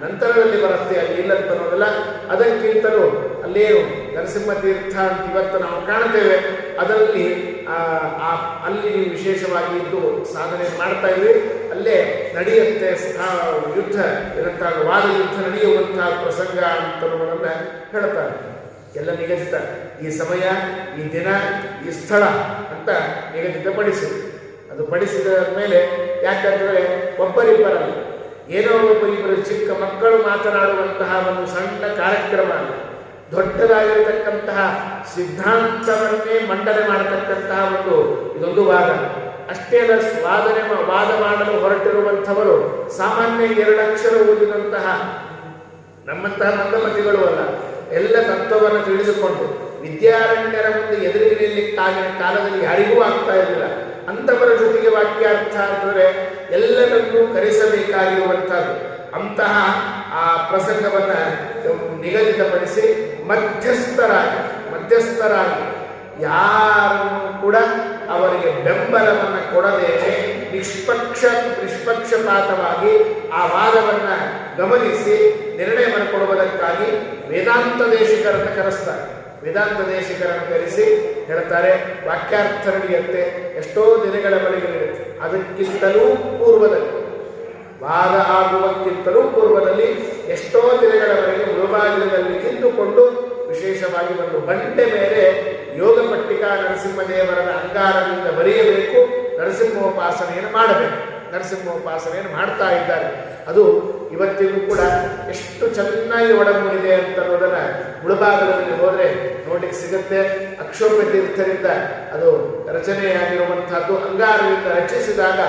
ನಂತರದಲ್ಲಿ ಬರುತ್ತೆ ಅಲ್ಲಿ ಇಲ್ಲಂತ ನೋಡಲ್ಲ ಅದಕ್ಕಿಂತಲೂ ಅಲ್ಲೇನು ನರಸಿಂಹ ತೀರ್ಥ ಅಂತ ಇವತ್ತು ನಾವು ಕಾಣ್ತೇವೆ. ಅದರಲ್ಲಿ ಅಲ್ಲಿ ನೀವು ವಿಶೇಷವಾಗಿ ಇದ್ದು ಸಾಧನೆ ಮಾಡ್ತಾ ಇದ್ರಿ, ಅಲ್ಲೇ ನಡೆಯುತ್ತೆ ಯುದ್ಧ ಇರಂತಹ ವಾದ ಯುದ್ಧ ನಡೆಯುವಂತಹ ಪ್ರಸಂಗ ಅಂತ ಅನ್ನೋದನ್ನ ಹೇಳ್ತಾರೆ ಎಲ್ಲ ನಿಗದಿತ ಈ ಸಮಯ, ಈ ದಿನ, ಈ ಸ್ಥಳ ಅಂತ ನಿಗದಿತಪಡಿಸಿ ಅದು ಪಡಿಸಿದ ಮೇಲೆ ಯಾಕಂದ್ರೆ ಒಬ್ಬರಿಬ್ಬರಲ್ಲಿ, ಏನೋ ಒಬ್ಬರಿಬ್ಬರು ಚಿಕ್ಕ ಮಕ್ಕಳು ಮಾತನಾಡುವಂತಹ ಒಂದು ಸಣ್ಣ ಕಾರ್ಯಕ್ರಮ ಅಲ್ಲ. ದೊಡ್ಡದಾಗಿರತಕ್ಕಂತಹ ಸಿದ್ಧಾಂತವನ್ನೇ ಮಂಡನೆ ಮಾಡತಕ್ಕಂತಹ ಒಂದು ಇದೊಂದು ವಾದ. ಅಷ್ಟೇ ಅಲ್ಲ ವಾದನೆ ವಾದ ಮಾಡಲು ಹೊರಟಿರುವಂಥವರು ಸಾಮಾನ್ಯ ಎರಡಕ್ಷರ ಓದಿದಂತಹ ನಮ್ಮಂತಹ ಮಂದಮತಿಗಳು ಅಲ್ಲ. ಎಲ್ಲ ತತ್ವವನ್ನು ತಿಳಿದುಕೊಂಡು ವಿದ್ಯಾರಣ್ಯರ ಮುಂದೆ ಎದುರಿಗೆ ನಿಲ್ಲಕ್ಕಾಗಿನ ಕಾಲದಲ್ಲಿ ಯಾರಿಗೂ ಆಗ್ತಾ ಇರಲಿಲ್ಲ. ಅಂಥವರ ಜೊತೆಗೆ ವಾಕ್ಯಾರ್ಥ ಅಂದರೆ ಎಲ್ಲರನ್ನೂ ಕರೆಸಬೇಕಾಗಿರುವಂಥದ್ದು. ಅಂತಹ ಆ ಪ್ರಸಂಗವನ್ನು ನಿಗದಿತಪಡಿಸಿ ಮಧ್ಯಸ್ಥರಾಗಿ ಮಧ್ಯಸ್ಥರಾಗಿ ಯಾರನ್ನು ಕೂಡ ಅವರಿಗೆ ಬೆಂಬಲವನ್ನು ಕೊಡದೆ ನಿಷ್ಪಕ್ಷ, ನಿಷ್ಪಕ್ಷಪಾತವಾಗಿ ಆ ವಾದವನ್ನು ಗಮನಿಸಿ ನಿರ್ಣಯವನ್ನು ಮಾಡಿಕೊಡುವುದಕ್ಕಾಗಿ ವೇದಾಂತ ದೇಶಿಕರನ್ನು ಕರೆಸ್ತಾರೆ. ವೇದಾಂತ ದೇಶಿಕರನ್ನು ಕರೆಸಿ ಹೇಳ್ತಾರೆ ವಾಕ್ಯಾರ್ಥ ನಡೆಯುತ್ತೆ ಎಷ್ಟೋ ಬಳಿಗೆ ನಡೆಯುತ್ತೆ. ಅದಕ್ಕಿಂತಲೂ ಪೂರ್ವದಲ್ಲಿ, ವಾದ ಆಗುವಕ್ಕಿಂತಲೂ ಪೂರ್ವದಲ್ಲಿ ಎಷ್ಟೋ ದಿನಗಳವರೆಗೆ ಮುಳುಬಾಗಿಲದಲ್ಲಿ ನಿಂತುಕೊಂಡು ವಿಶೇಷವಾಗಿ ಒಂದು ಬಂಡೆ ಮೇಲೆ ಯೋಗ ಪಟ್ಟಿಕಾ ನರಸಿಂಹದೇವರನ ಅಂಗಾರದಿಂದ ಬರೆಯಬೇಕು, ನರಸಿಂಹೋಪಾಸನೆಯನ್ನು ಮಾಡಬೇಕು. ನರಸಿಂಹೋಪಾಸನೆಯನ್ನು ಮಾಡ್ತಾ ಇದ್ದಾರೆ. ಅದು ಇವತ್ತಿಗೂ ಚೆನ್ನಾಗಿ ಒಡಂಬಡಿದೆ ಅಂತ ಅನ್ನೋದನ್ನ ಉಳಭಾಗದಲ್ಲಿ ಹೋದ್ರೆ ನೋಡ್ಲಿಕ್ಕೆ ಸಿಗುತ್ತೆ. ಅಕ್ಷೋಭ ತೀರ್ಥರಿಂದ ಅದು ರಚನೆಯಾಗಿರುವಂತಹದ್ದು ಅಂಗಾರದಿಂದ ರಚಿಸಿದಾಗ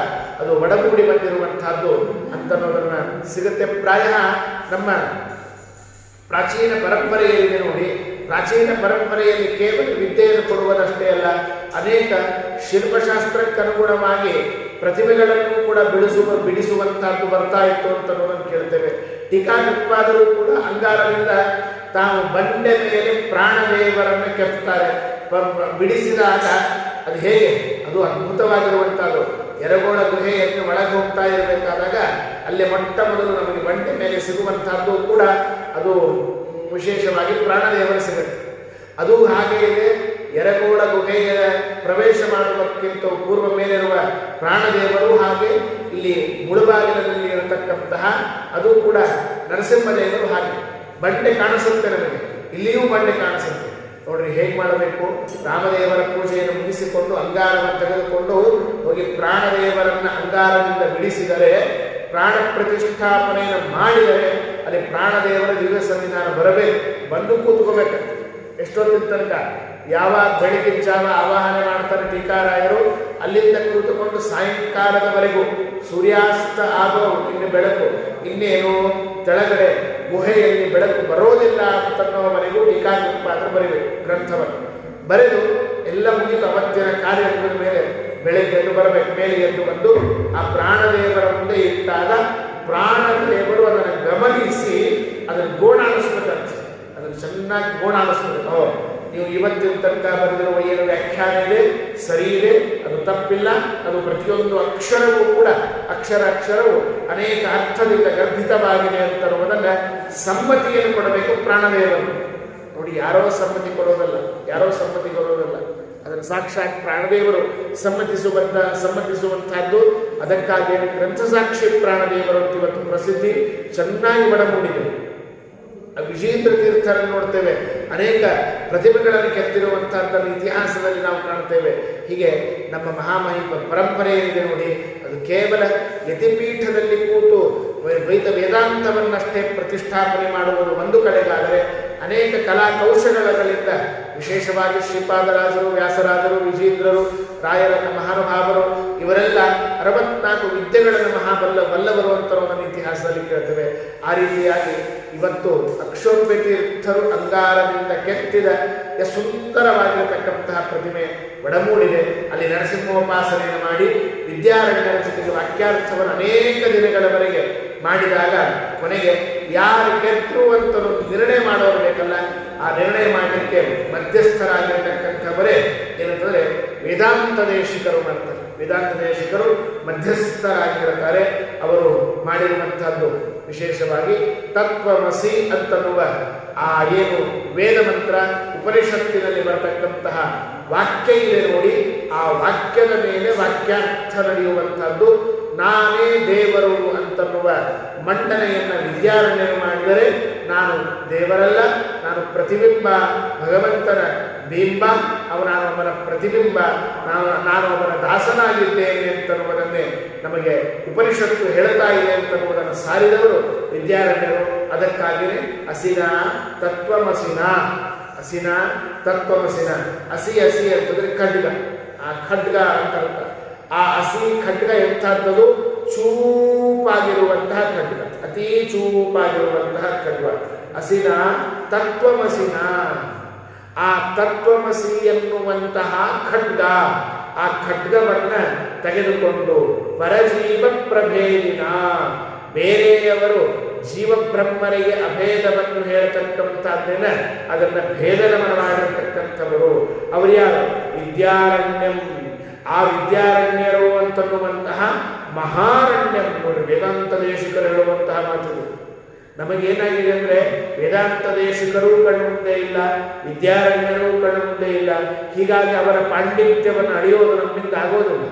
ಅದು ಒಡಗೂಡಿ ಬಂದಿರುವಂತಹದ್ದು ಅಂತ ಅನ್ನೋದನ್ನ ಸಿಗುತ್ತೆ. ಪ್ರಾಯ ನಮ್ಮ ಪ್ರಾಚೀನ ಪರಂಪರೆಯಲ್ಲಿದೆ ನೋಡಿ. ಪ್ರಾಚೀನ ಪರಂಪರೆಯಲ್ಲಿ ಕೇವಲ ವಿದ್ಯೆಯನ್ನು ಕೊಡುವುದಷ್ಟೇ ಅಲ್ಲ, ಅನೇಕ ಶಿಲ್ಪಶಾಸ್ತ್ರಕ್ಕನುಗುಣವಾಗಿ ಪ್ರತಿಭೆಗಳನ್ನು ಕೂಡ ಬಿಡಿಸುವ ಬಿಡಿಸುವಂತಹದ್ದು ಬರ್ತಾ ಇತ್ತು ಅಂತ ಅನ್ನೋದನ್ನು ಕೇಳ್ತೇವೆ. ಟೀಕಾಕೃತ್ಪಾದರು ಕೂಡ ಅಂಗಾರದಿಂದ ತಾವು ಬಂಡೆ ಮೇಲೆ ಪ್ರಾಣದೇವರನ್ನು ಕೆತ್ತಾರೆ ಬಿಡಿಸಿದಾಗ ಅದು ಹೇಗೆ? ಅದು ಅದ್ಭುತವಾಗಿರುವಂಥದ್ದು. ಎರಗೋಳ ಗುಹೆಯನ್ನು ಒಳಗೆ ಹೋಗ್ತಾ ಇರಬೇಕಾದಾಗ ಅಲ್ಲಿ ಮೊಟ್ಟ ಮೊದಲು ನಮಗೆ ಬಂಡೆ ಮೇಲೆ ಸಿಗುವಂತಹದ್ದು ಕೂಡ ಅದು ವಿಶೇಷವಾಗಿ ಪ್ರಾಣದೇವರು ಸಿಗುತ್ತೆ. ಅದು ಹಾಗೆ ಇದೆ. ಎರಗೋಳ ಗುಹೆಯ ಪ್ರವೇಶ ಮಾಡುವುದಕ್ಕಿಂತ ಪೂರ್ವ ಮೇಲಿರುವ ಪ್ರಾಣದೇವರು ಹಾಗೆ ಇಲ್ಲಿ ಮುಳುಬಾಗಿಲಿನಲ್ಲಿ ಇರತಕ್ಕಂತಹ ಅದು ಕೂಡ ನರಸಿಂಹದೇವರು ಹಾಗೆ. ಬಂಡೆ ಕಾಣಿಸುತ್ತೆ ನಮಗೆ. ಇಲ್ಲಿಯೂ ಬಂಡೆ ಕಾಣಿಸುತ್ತೆ. ನೋಡ್ರಿ ಹೇಗೆ ಮಾಡಬೇಕು? ರಾಮದೇವರ ಪೂಜೆಯನ್ನು ಮುಗಿಸಿಕೊಂಡು ಅಂಗಾರವನ್ನು ತೆಗೆದುಕೊಂಡು ಹೋಗಿ ಪ್ರಾಣದೇವರನ್ನ ಅಂಗಾರದಿಂದ ಬಿಡಿಸಿದರೆ, ಪ್ರಾಣ ಪ್ರತಿಷ್ಠಾಪನೆಯನ್ನು ಮಾಡಿದರೆ ಅಲ್ಲಿ ಪ್ರಾಣದೇವರ ದಿವ್ಯ ಸಂವಿಧಾನ ಬರಬೇಕು. ಬಂದು ಕೂತ್ಕೋಬೇಕು. ಎಷ್ಟೊತ್ತಿನ ತನಕ? ಯಾವಾಗ ಬೆಳಗಿನ ಜಾವ ಆವಾಹನೆ ಮಾಡ್ತಾರೆ ಟೀಕಾರಾಯರು, ಅಲ್ಲಿಂದ ಕುಳಿತುಕೊಂಡು ಸಾಯಂಕಾಲದವರೆಗೂ ಸೂರ್ಯಾಸ್ತ ಆಗೋ ಇನ್ನು ಬೆಳಕು, ಇನ್ನೇನು ಕೆಳಗಡೆ ಗುಹೆಯಲ್ಲಿ ಬೆಳಕು ಬರೋದಿಲ್ಲ ಅಂತನ್ನೋವರೆಗೂ ಟೀಕಾಕೃತ್ಪಾದರು ಬರೀಬೇಕು ಗ್ರಂಥವನ್ನು ಬರೆದು ಎಲ್ಲ ಮುಗಿತು ಅವತ್ತಿನ ಕಾರ್ಯ ಮೇಲೆ ಬೆಳಗ್ಗೆ ಎದ್ದು ಬರಬೇಕು, ಮೇಲೆ ಎದ್ದು ಬಂದು ಆ ಪ್ರಾಣದೇವರ ಮುಂದೆ ಇಟ್ಟಾಗ ಪ್ರಾಣದೇವರು ಅದನ್ನು ಗಮನಿಸಿ, ಅದನ್ನು ಗೋಣಾಣಿಸ್ಬೇಕಂತೆ ಅದನ್ನು ಚೆನ್ನಾಗಿ ಗೋಣಾಣಿಸ್ಬೇಕು ನೀವು ಇವತ್ತಿನ ತನಕ ಬರೆದಿರುವ ಏನು ವ್ಯಾಖ್ಯಾನ ಇದೆ, ಸರಿ ಇದೆ, ಅದು ತಪ್ಪಿಲ್ಲ, ಅದು ಪ್ರತಿಯೊಂದು ಅಕ್ಷರವೂ ಕೂಡ, ಅಕ್ಷರ ಅಕ್ಷರವು ಅನೇಕ ಅರ್ಥದಿಂದ ಗರ್ಭಿತವಾಗಿದೆ ಅಂತ ಅನ್ನುವುದನ್ನ ಸಮ್ಮತಿಯನ್ನು ಕೊಡಬೇಕು ಪ್ರಾಣದೇವರು. ನೋಡಿ, ಯಾರೋ ಸಮ್ಮತಿ ಕೊಡೋದಲ್ಲ, ಯಾರೋ ಸಮ್ಮತಿ ಕೊಡೋದಲ್ಲ. ಅದನ್ನು ಸಾಕ್ಷಾತ್ ಪ್ರಾಣದೇವರು ಸಮ್ಮತಿಸುವಂತ, ಸಮ್ಮತಿಸುವಂತಹದ್ದು. ಅದಕ್ಕಾಗಿ ಗ್ರಂಥ ಸಾಕ್ಷಿ ಪ್ರಾಣದೇವರು ಇವತ್ತು ಪ್ರಸಿದ್ಧಿ ಚೆನ್ನಾಗಿ ಒಡಮೂಡಿದೆ ವಿಜೇಂದ್ರ ತೀರ್ಥರನ್ನು ನೋಡ್ತೇವೆ. ಅನೇಕ ಪ್ರತಿಭೆಗಳನ್ನು ಕೆತ್ತಿರುವಂತಹದ್ದನ್ನು ಇತಿಹಾಸದಲ್ಲಿ ನಾವು ಕಾಣ್ತೇವೆ. ಹೀಗೆ ನಮ್ಮ ಮಹಾಮಹಿಮ ಪರಂಪರೆ ಏನಿದೆ ನೋಡಿ, ಅದು ಕೇವಲ ಯತಿಪೀಠದಲ್ಲಿ ಕೂತು ದ್ವೈತ ವೇದಾಂತವನ್ನಷ್ಟೇ ಪ್ರತಿಷ್ಠಾಪನೆ ಮಾಡುವುದು ಒಂದು ಕಡೆಗಾದರೆ ಅನೇಕ ಕಲಾ ಕೌಶಲಗಳಿಂದ ವಿಶೇಷವಾಗಿ ಶ್ರೀಪಾದರಾಜರು, ವ್ಯಾಸರಾಜರು, ವಿಜೇಂದ್ರರು, ರಾಯರನ್ನ ಮಹಾನುಭಾವರು, ಇವರೆಲ್ಲ ಅರವತ್ನಾಲ್ಕು ವಿದ್ಯೆಗಳನ್ನು ಮಹಾಬಲ್ಲ ಬಲ್ಲವರು ಅಂತ ಇತಿಹಾಸದಲ್ಲಿ ಕೇಳ್ತೇವೆ. ಆ ರೀತಿಯಾಗಿ ಇವತ್ತು ಅಕ್ಷೋಭ್ಯ ತೀರ್ಥರು ಅಂಗಾರದಿಂದ ಕೆತ್ತಿದ ಸುಂದರವಾಗಿರತಕ್ಕಂತಹ ಪ್ರತಿಮೆ ಒಡಮೂಡಿದೆ ಅಲ್ಲಿ ನರಸಿಂಹೋಪಾಸನೆಯನ್ನು ಮಾಡಿ ವಿದ್ಯಾರಣ್ಯರ ಜೊತೆಗೆ ವಾಕ್ಯಾರ್ಥವನ್ನು ಅನೇಕ ದಿನಗಳವರೆಗೆ ಮಾಡಿದಾಗ ಕೊನೆಗೆ ಯಾರು ಕೆತ್ತುವಂತರು ಅಂತ ನಿರ್ಣಯ ಮಾಡೋರು ಬೇಕಲ್ಲ. ಆ ನಿರ್ಣಯ ಮಾಡಲಿಕ್ಕೆ ಮಧ್ಯಸ್ಥರಾಗಿರತಕ್ಕಂಥವರೇ ಏನಂತಂದ್ರೆ ವೇದಾಂತ ದೇಶಿಕರು ಮಾಡ್ತಾರೆ. ವೇದಾಂತ ದೇಶಿಕರು ಮಧ್ಯಸ್ಥರಾಗಿರುತ್ತಾರೆ. ಅವರು ಮಾಡಿರುವಂತಹದ್ದು ವಿಶೇಷವಾಗಿ ತತ್ವಮಸಿ ಅಂತನ್ನುವ ಆ ಏನು ವೇದ ಮಂತ್ರ ಉಪನಿಷತ್ತಿನಲ್ಲಿ ಬರತಕ್ಕಂತಹ ವಾಕ್ಯ ಇದೆ ನೋಡಿ, ಆ ವಾಕ್ಯದ ಮೇಲೆ ವಾಕ್ಯಾರ್ಥ ನಡೆಯುವಂತಹದ್ದು ನಾನೇ ದೇವರು ಅಂತನ್ನುವ ಮಂಡನೆಯನ್ನು ವಿದ್ಯಾರಣ್ಯರು ಮಾಡಿದರೆ ನಾನು ದೇವರಲ್ಲ, ನಾನು ಪ್ರತಿಬಿಂಬ, ಭಗವಂತನ ಬಿಂಬ ಅವನ ಪ್ರತಿಬಿಂಬ, ನಾನು ನಾನು ಅವನ ದಾಸನಾಗಿದ್ದೇನೆ ಅಂತನ್ನುವುದನ್ನೇ ನಮಗೆ ಉಪನಿಷತ್ತು ಹೇಳ್ತಾ ಇದೆ ಅಂತನ್ನುವುದನ್ನು ಸಾರಿದವರು ವಿದ್ಯಾರಣ್ಯರು. ಅದಕ್ಕಾಗಿಯೇ ಅಸಿನ ತತ್ವಮಸಿನ, ಹಸಿನ ತತ್ವಮಸಿನ, ಹಸಿ ಹಸಿ ಅಂತಂದರೆ ಖಡ್ಗ. ಆ ಖಡ್ಗ ಅಂತ ಆ ಹಸಿ ಖಡ್ಗ ಎಂಥದ್ದು ಚೂಪಾಗಿರುವಂತಹ ಖಡ್ಗ. ಅತಿ ಚೂಪಾಗಿರುವಂತಹ ಖಡ್ಗ. ಹಸಿನ ತತ್ವಮಸಿನ. ಆ ತತ್ವಮಸಿ ಎನ್ನುವಂತಹ ಖಡ್ಗ, ಆ ಖಡ್ಗವನ್ನ ತೆಗೆದುಕೊಂಡು ಪರಜೀವ ಪ್ರಭೇದಿನ ಬೇರೆಯವರು ಜೀವಬ್ರಹ್ಮರಿಗೆ ಅಭೇದವನ್ನು ಹೇಳತಕ್ಕಂಥದ್ದೇನ? ಅದನ್ನ ಭೇದನವನ್ನು ಮಾಡಿರತಕ್ಕಂಥವರು ಅವರು ಯಾರು? ವಿದ್ಯಾರಣ್ಯಂ. ಆ ವಿದ್ಯಾರಣ್ಯರು ಅಂತನ್ನುವಂತಹ ಮಹಾರಣ್ಯಂ ನೋಡಿ, ವೇದಾಂತ ದೇಶಿಕರು ಹೇಳುವಂತಹ ಮಾತು ನಮಗೇನಾಗಿದೆ ಅಂದ್ರೆ, ವೇದಾಂತ ದೇಶಿಕರು ಕಣ್ಣು ಮುಂದೆ ಇಲ್ಲ, ವಿದ್ಯಾರಣ್ಯರೂ ಕಣ್ಣು ಮುಂದೆ ಇಲ್ಲ. ಹೀಗಾಗಿ ಅವರ ಪಾಂಡಿತ್ಯವನ್ನು ಅಳೆಯೋದು ನಮ್ಮಿಂದ ಆಗೋದಿಲ್ಲ.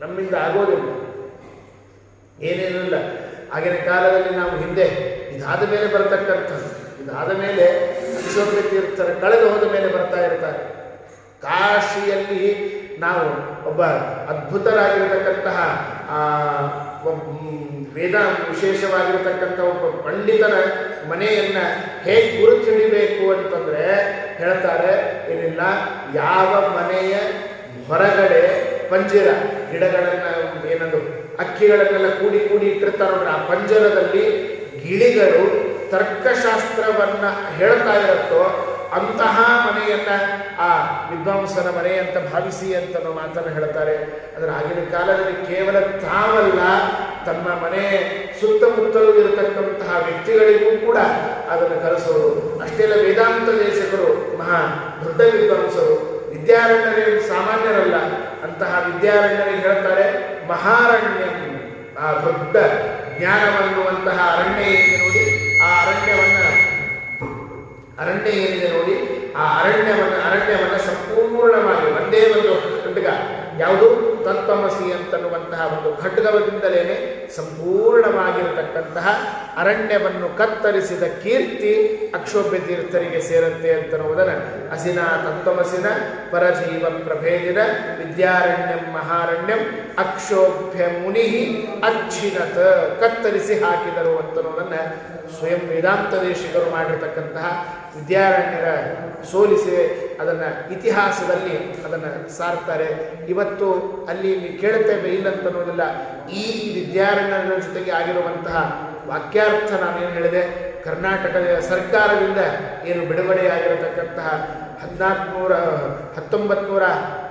ನಮ್ಮಿಂದ ಆಗೋದಿಲ್ಲ. ಏನೇನಿಲ್ಲ ಆಗಿನ ಕಾಲದಲ್ಲಿ ನಾವು ಹಿಂದೆ, ಇದಾದ ಮೇಲೆ ಬರತಕ್ಕಂಥದ್ದು. ಇದಾದ ಮೇಲೆ ತೀರ್ಥರ ಕಳೆದು ಹೋದ ಮೇಲೆ ಬರ್ತಾ ಇರ್ತಾರೆ. ಕಾಶಿಯಲ್ಲಿ ನಾವು ಒಬ್ಬ ಅದ್ಭುತರಾಗಿರತಕ್ಕಂತಹ ವೇದ ವಿಶೇಷವಾಗಿರತಕ್ಕಂಥ ಒಬ್ಬ ಪಂಡಿತನ ಮನೆಯನ್ನ ಹೇಗೆ ಗುರುತು ಹಿಡಿಬೇಕು ಅಂತಂದ್ರೆ ಹೇಳ್ತಾರೆ, ಏನಿಲ್ಲ, ಯಾವ ಮನೆಯ ಹೊರಗಡೆ ಪಂಜರ, ಗಿಡಗಳನ್ನ ಏನದು, ಅಕ್ಕಿಗಳನ್ನೆಲ್ಲ ಕೂಡಿ ಕೂಡಿ ಇಟ್ಟಿರ್ತಾರೆ ಆ ಪಂಜರದಲ್ಲಿ ಗಿಳಿಗಳು ತರ್ಕಶಾಸ್ತ್ರವನ್ನ ಹೇಳ್ತಾ ಇರುತ್ತೋ ಅಂತಹ ಮನೆಯನ್ನು, ಆ ವಿದ್ವಾಂಸನ ಮನೆ ಅಂತ ಭಾವಿಸಿ ಅಂತ ನಾವು ಮಾತನ್ನು ಹೇಳ್ತಾರೆ. ಅದರ ಆಗಿನ ಕಾಲದಲ್ಲಿ ಕೇವಲ ತಾವಲ್ಲ, ತಮ್ಮ ಮನೆ ಸುತ್ತಮುತ್ತಲೂ ಇರತಕ್ಕಂತಹ ವ್ಯಕ್ತಿಗಳಿಗೂ ಕೂಡ ಅದನ್ನು ಕಲಿಸೋರು ಅಷ್ಟೇ ವೇದಾಂತ ದೇಶಗಳು ಮಹಾ ದೊಡ್ಡ ವಿದ್ವಾಂಸರು, ವಿದ್ಯಾರಣ್ಯರೇ ಸಾಮಾನ್ಯರಲ್ಲ, ಅಂತಹ ವಿದ್ಯಾರಣ್ಯರಿಗೆ ಹೇಳ್ತಾರೆ, ಮಹಾರಣ್ಯಂ, ಆ ದೊಡ್ಡ ಜ್ಞಾನವನ್ನುವಂತಹ ಅರಣ್ಯ ನೋಡಿ ಆ ಅರಣ್ಯವನ್ನ ಅರಣ್ಯ ಏನಿದೆ ನೋಡಿ ಆ ಅರಣ್ಯವನ್ನು ಅರಣ್ಯವನ್ನು ಸಂಪೂರ್ಣವಾಗಿ ಒಂದೇ ಒಂದು ಖಡ್ಗ ಯಾವುದು? ತತ್ವಮಸಿ ಅಂತನ್ನುವಂತಹ ಒಂದು ಖಡ್ಗವದಿಂದಲೇನೆ ಸಂಪೂರ್ಣವಾಗಿರತಕ್ಕಂತಹ ಅರಣ್ಯವನ್ನು ಕತ್ತರಿಸಿದ ಕೀರ್ತಿ ಅಕ್ಷೋಭ್ಯ ತೀರ್ಥರಿಗೆ ಸೇರುತ್ತೆ ಅಂತನ್ನುವುದನ್ನು ಅಸಿನ ತತ್ವಮಸಿನ ಪರಜೀವ ಪ್ರಭೇದಿನ ವಿದ್ಯಾರಣ್ಯಂ ಮಹಾರಣ್ಯಂ ಅಕ್ಷೋಭ್ಯ ಮುನಿ ಅಚ್ಛಿನತ ಕತ್ತರಿಸಿ ಹಾಕಿದರು ಅಂತನ್ನುವುದನ್ನು ಸ್ವಯಂ ವೇದಾಂತ ದೇಶಿಕರು ಮಾಡಿರತಕ್ಕಂತಹ ವಿದ್ಯಾರಣ್ಯರ ಸೋಲಿಸಿ ಅದನ್ನು ಇತಿಹಾಸದಲ್ಲಿ ಅದನ್ನು ಸಾರ್ತಾರೆ ಇವತ್ತು ಅಲ್ಲಿ ಇಲ್ಲಿ ಕೇಳುತ್ತೇವೆ ಅನ್ನೋದಿಲ್ಲ. ಈ ವಿದ್ಯಾರಣ್ಯರ ಜೊತೆಗೆ ಆಗಿರುವಂತಹ ವಾಕ್ಯಾರ್ಥ ನಾನೇನು ಹೇಳಿದೆ? ಕರ್ನಾಟಕದ ಸರ್ಕಾರದಿಂದ ಏನು ಬಿಡುಗಡೆಯಾಗಿರತಕ್ಕಂತಹ ಹದಿನಾಲ್ಕುನೂರ ಹತ್ತೊಂಬತ್ತು ನೂರ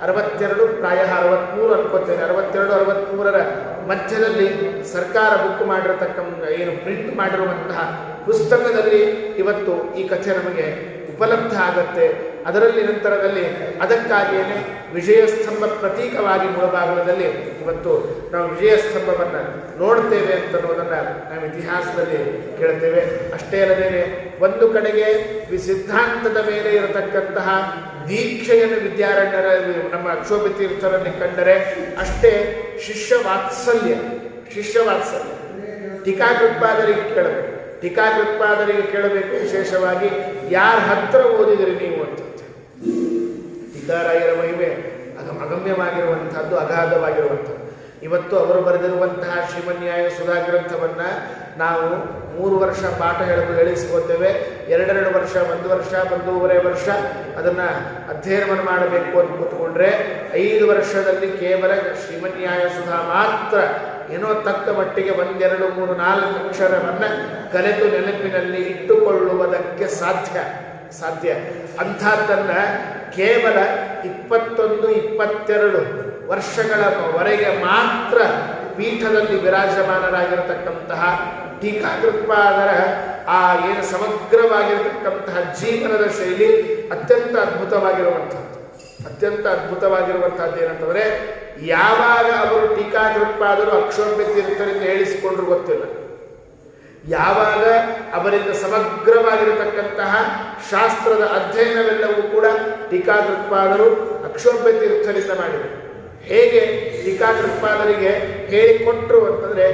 ಅರವತ್ತೆರಡು, ಪ್ರಾಯ ಅರವತ್ತ್ಮೂರು ಅನ್ಕೋತೇನೆ. ಅರವತ್ತೆರಡು ಅರವತ್ತ್ಮೂರರ ಮಧ್ಯದಲ್ಲಿ ಸರ್ಕಾರ ಬುಕ್ ಮಾಡಿರತಕ್ಕ ಏನು ಪ್ರಿಂಟ್ ಮಾಡಿರುವಂತಹ ಪುಸ್ತಕದಲ್ಲಿ ಇವತ್ತು ಈ ಕಥೆ ನಮಗೆ ಉಪಲಬ್ಧ ಆಗತ್ತೆ. ಅದರಲ್ಲಿ ನಂತರದಲ್ಲಿ ಅದಕ್ಕಾಗಿಯೇ ವಿಜಯಸ್ತಂಭ ಪ್ರತೀಕವಾಗಿ ಮೂಲಭಾಗದಲ್ಲಿ ಇವತ್ತು ನಾವು ವಿಜಯಸ್ತಂಭವನ್ನು ನೋಡ್ತೇವೆ ಅಂತ ಅನ್ನೋದನ್ನು ನಾವು ಇತಿಹಾಸದಲ್ಲಿ ಕೇಳ್ತೇವೆ. ಅಷ್ಟೇ ಅಲ್ಲದೇ ಒಂದು ಕಡೆಗೆ ಸಿದ್ಧಾಂತದ ಮೇಲೆ ಇರತಕ್ಕಂತಹ ದೀಕ್ಷೆಯನ್ನು ವಿದ್ಯಾರಣ್ಯರ ನಮ್ಮ ಅಕ್ಷೋಭಿತೀರ್ಥರನ್ನು ಕಂಡರೆ ಅಷ್ಟೇ ಶಿಷ್ಯ ವಾತ್ಸಲ್ಯ ಶಿಷ್ಯ ವಾತ್ಸಲ್ಯ. ಟೀಕಾಕೃತ್ಪಾದರಿಗೆ ಕೇಳಬೇಕು. ಟೀಕಾಕೃತ್ಪಾದರಿಗೆ ಕೇಳಬೇಕು, ವಿಶೇಷವಾಗಿ ಯಾರ ಹತ್ರ ಓದಿದಿರಿ ನೀವು ಅಂತ. ಟೀಕಾರಾಯರ ಮಹಿಮೆ ಅದು ಅಗಮ್ಯವಾಗಿರುವಂಥದ್ದು, ಅಗಾಧವಾಗಿರುವಂಥದ್ದು. ಇವತ್ತು ಅವರು ಬರೆದಿರುವಂತಹ ಶ್ರೀಮನ್ಯಾಯ ಸುಧಾ ಗ್ರಂಥವನ್ನು ನಾವು ಮೂರು ವರ್ಷ ಪಾಠ ಹೇಳಲು ಹೇಳಿಸಿಕೊಳ್ತೇವೆ ಎರಡೆರಡು ವರ್ಷ, ಒಂದು ವರ್ಷ, ಒಂದೂವರೆ ವರ್ಷ ಅದನ್ನು ಅಧ್ಯಯನವನ್ನು ಮಾಡಬೇಕು ಅಂತ ಕೂತ್ಕೊಂಡ್ರೆ ಐದು ವರ್ಷದಲ್ಲಿ ಕೇವಲ ಶ್ರೀಮನ್ಯಾಯ ಸುಧಾ ಮಾತ್ರ ಏನೋ ತಕ್ಕ ಮಟ್ಟಿಗೆ ಒಂದೆರಡು ಮೂರು ನಾಲ್ಕು ಅಕ್ಷರವನ್ನು ಕಲೆತು ನೆನಪಿನಲ್ಲಿ ಇಟ್ಟುಕೊಳ್ಳುವುದಕ್ಕೆ ಸಾಧ್ಯ. ಸಾಧ್ಯ. ಅಂಥದ್ದನ್ನು ಕೇವಲ ಇಪ್ಪತ್ತೊಂದು, ಇಪ್ಪತ್ತೆರಡು ವರ್ಷಗಳವರೆಗೆ ಮಾತ್ರ ಪೀಠದಲ್ಲಿ ವಿರಾಜಮಾನರಾಗಿರತಕ್ಕಂತಹ ಟೀಕಾಕೃತ್ಪಾದರ ಆ ಏನು ಸಮಗ್ರವಾಗಿರತಕ್ಕಂತಹ ಜೀವನದ ಶೈಲಿ ಅತ್ಯಂತ ಅದ್ಭುತವಾಗಿರುವಂಥದ್ದು. ಅತ್ಯಂತ ಅದ್ಭುತವಾಗಿರುವಂತಹದ್ದು ಏನಂತಂದ್ರೆ ಯಾವಾಗ ಅವರು ಟೀಕಾಕೃತ್ಪಾದರೂ ಅಕ್ಷೋಭ್ಯ ತೀರ್ಥರಿಂದ ಹೇಳಿಸಿಕೊಂಡ್ರು ಗೊತ್ತಿಲ್ಲ. ಯಾವಾಗ ಅವರಿಂದ ಸಮಗ್ರವಾಗಿರತಕ್ಕಂತಹ ಶಾಸ್ತ್ರದ ಅಧ್ಯಯನವೆಲ್ಲವೂ ಕೂಡ ಟೀಕಾಕೃತ್ಪಾದರು ಅಕ್ಷೋಭ್ಯ ತೀರ್ಥರಿಂದ ಮಾಡಿದರು. ಹೇಗೆ ಟೀಕಾಕೃತ್ಪಾದರಿಗೆ ಹೇಳಿಕೊಟ್ರು ಅಂತಂದ್ರೆ